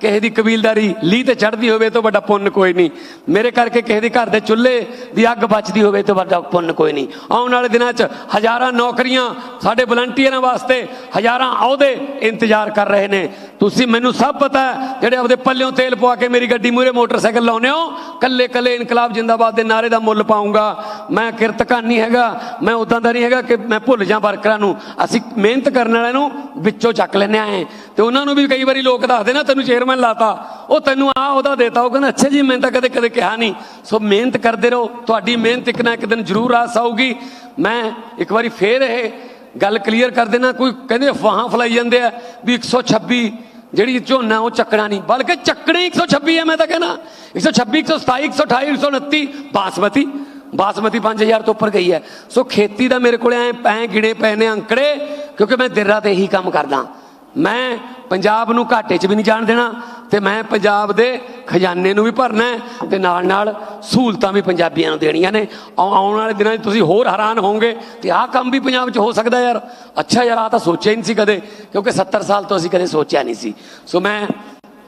ਕਿਸੇ ਦੀ ਕਬੀਲਦਾਰੀ ਲੀ ਤੇ ਚੜਦੀ ਹੋਵੇ ਤਾਂ ਵੱਡਾ ਪੁੰਨ ਕੋਈ ਨਹੀਂ। ਮੇਰੇ ਕਰਕੇ ਕਿਸੇ ਦੇ ਘਰ ਦੇ ਚੁੱਲ੍ਹੇ ਦੀ ਅੱਗ ਬਚਦੀ ਹੋਵੇ ਤਾਂ ਵੱਡਾ ਪੁੰਨ ਕੋਈ ਨਹੀਂ। ਆਉਣ ਵਾਲੇ ਦਿਨਾਂ 'ਚ ਹਜ਼ਾਰਾਂ ਨੌਕਰੀਆਂ ਸਾਡੇ ਵਲੰਟੀਅਰਾਂ ਵਾਸਤੇ ਹਜ਼ਾਰਾਂ ਅਹੁਦੇ ਇੰਤਜ਼ਾਰ ਕਰ ਰਹੇ ਨੇ। ਤੁਸੀਂ ਮੈਨੂੰ ਸਭ ਪਤਾ ਜਿਹੜੇ ਆਪਦੇ ਪੱਲਿਓਂ ਤੇਲ ਪਵਾ ਕੇ ਮੇਰੀ ਗੱਡੀ ਮੂਰੇ ਮੋਟਰਸਾਈਕਲ ਲਾਉਨੇ ਹੋ ਕੱਲੇ ਕੱਲੇ ਇਨਕਲਾਬ ਜਿੰਦਾਬਾਦ ਦੇ ਨਾਰੇ ਦਾ ਮੁੱਲ ਪਾਉਂਗਾ। ਮੈਂ ਕਿਰਤਕਾਨ ਨਹੀਂ ਹੈਗਾ, ਮੈਂ ਉਦਾਂ ਦਾ ਨਹੀਂ ਹੈਗਾ ਕਿ ਮੈਂ ਭੁੱਲ ਜਾਂ ਵਰਕਰਾਂ ਨੂੰ। ਅਸੀਂ ਮਿਹਨਤ ਕਰਨ ਵਾਲਿਆਂ ਨੂੰ ਵਿੱਚੋਂ ਚੱਕ ਲੈਨੇ ਆਏ ਤੇ ਉਹਨਾਂ ਨੂੰ ਵੀ ਕਈ ਵਾਰੀ ਲੋਕ ਦੱਸਦੇ ਨਾ, ਤੈਨੂੰ ਚੇਅਰਮੈਨ ਲਾਤਾ। ਉਹ ਤੈਨੂੰ ਆ ਉਹਦਾ ਦੇਤਾ। ਉਹ ਕਹਿੰਦਾ, ਅੱਛਾ ਜੀ, ਮੈਂ ਤਾਂ ਕਦੇ ਕਦੇ ਕਿਹਾ ਨਹੀਂ। ਸੋ ਮਿਹਨਤ ਕਰਦੇ ਰਹੋ। ਤੁਹਾਡੀ ਮਿਹਨਤ ਇੱਕ ਨਾ ਇੱਕ ਦਿਨ ਜ਼ਰੂਰ ਰਾਸ ਆਊਗੀ ਮੈਂ ਇੱਕ ਵਾਰੀ ਫੇਰ ਇਹ ਗੱਲ ਕਲੀਅਰ ਕਰ ਦੇਣਾ। ਕੋਈ ਕਹਿੰਦੇ ਅਫਵਾਹਾਂ ਫਲਾਈ ਜਾਂਦੇ ਆ ਵੀ 126 ਜਿਹੜੀ ਝੋਨਾ, ਉਹ ਚੱਕਣਾ ਨਹੀਂ। ਬਲਕਿ ਚੱਕਣੇ 126 ਹੈ ਮੈਂ ਤਾਂ ਕਹਿੰਦਾ 126 127 128 129 ਬਾਸਮਤੀ। ਬਾਸਮਤੀ 5000 ਤੋਂ ਉੱਪਰ ਗਈ ਹੈ। ਸੋ ਖੇਤੀ ਦਾ ਮੇਰੇ ਕੋਲ ਐ ਐ ਗਿਣੇ ਪਏ ਨੇ ਅੰਕੜੇ, ਕਿਉਂਕਿ ਮੈਂ ਦਿਨ ਰਾਤ ਇਹੀ ਕੰਮ ਕਰਦਾ। ਮੈਂ ਪੰਜਾਬ ਨੂੰ ਘਾਟੇ 'ਚ ਵੀ ਨਹੀਂ ਜਾਣ ਦੇਣਾ ਤੇ ਮੈਂ ਪੰਜਾਬ ਦੇ ਖਜ਼ਾਨੇ ਨੂੰ ਵੀ ਭਰਨਾ ਹੈ ਤੇ ਨਾਲ ਨਾਲ ਸਹੂਲਤਾਂ ਵੀ ਪੰਜਾਬੀਆਂ ਨੂੰ ਦੇਣੀਆਂ ਨੇ। ਆਉ- ਆਉਣ ਵਾਲੇ ਦਿਨਾਂ 'ਚ ਤੁਸੀਂ ਹੋਰ ਹੈਰਾਨ ਹੋਵੋਗੇ ਤੇ ਆਹ ਕੰਮ ਵੀ ਪੰਜਾਬ 'ਚ ਹੋ ਸਕਦਾ ਯਾਰ। ਅੱਛਾ ਯਾਰ ਆ ਤਾਂ ਸੋਚਿਆ ਹੀ ਨਹੀਂ ਸੀ ਕਦੇ, ਕਿਉਂਕਿ 70 ਸਾਲ ਤੋਂ ਅਸੀਂ ਕਦੇ ਸੋਚਿਆ ਨਹੀਂ ਸੀ। ਸੋ ਮੈਂ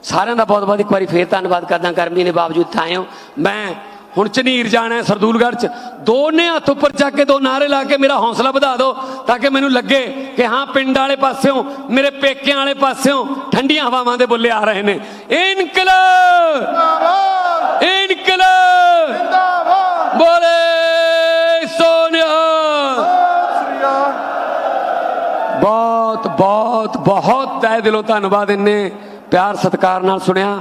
ਸਾਰਿਆਂ ਦਾ ਬਹੁਤ ਬਹੁਤ ਇੱਕ ਵਾਰੀ ਫੇਰ ਧੰਨਵਾਦ ਕਰਦਾ। ਗਰਮੀ ਦੇ ਬਾਵਜੂਦ ਇੱਥੇ ਆਏ ਹੋ। ਮੈਂ ਹੁਣ ਝਨੀਰ ਜਾਣਾ ਸਰਦੂਲਗੜ੍ਹ ਚ। ਦੋਨੇ ਹੱਥ ਉੱਪਰ ਚੱਕ ਕੇ ਦੋ ਨਾਰੇ ਲਾ ਕੇ ਮੇਰਾ ਹੌਸਲਾ ਵਧਾ ਦਿਓ ਤਾਂ ਕਿ ਮੈਨੂੰ ਲੱਗੇ ਕਿ ਹਾਂ ਪਿੰਡ ਵਾਲੇ ਪਾਸਿਓਂ ਮੇਰੇ ਪੇਕਿਆਂ ਵਾਲੇ ਪਾਸਿਓਂ ਠੰਡੀਆਂ ਹਵਾਵਾਂ ਦੇ ਬੁੱਲੇ ਆ ਰਹੇ ਨੇ। ਇਨਕਲਾਬ! ਜਿੰਦਾਬਾਦ! ਇਨਕਲਾਬ! ਜਿੰਦਾਬਾਦ! ਬੋਲੇ ਸੋਨਿਆ! ਬਹੁਤ ਬਹੁਤ ਬਹੁਤ ਤਹਿ ਦਿਲੋਂ ਧੰਨਵਾਦ ਇੰਨੇ ਪਿਆਰ ਸਤਿਕਾਰ ਨਾਲ ਸੁਣਿਆ।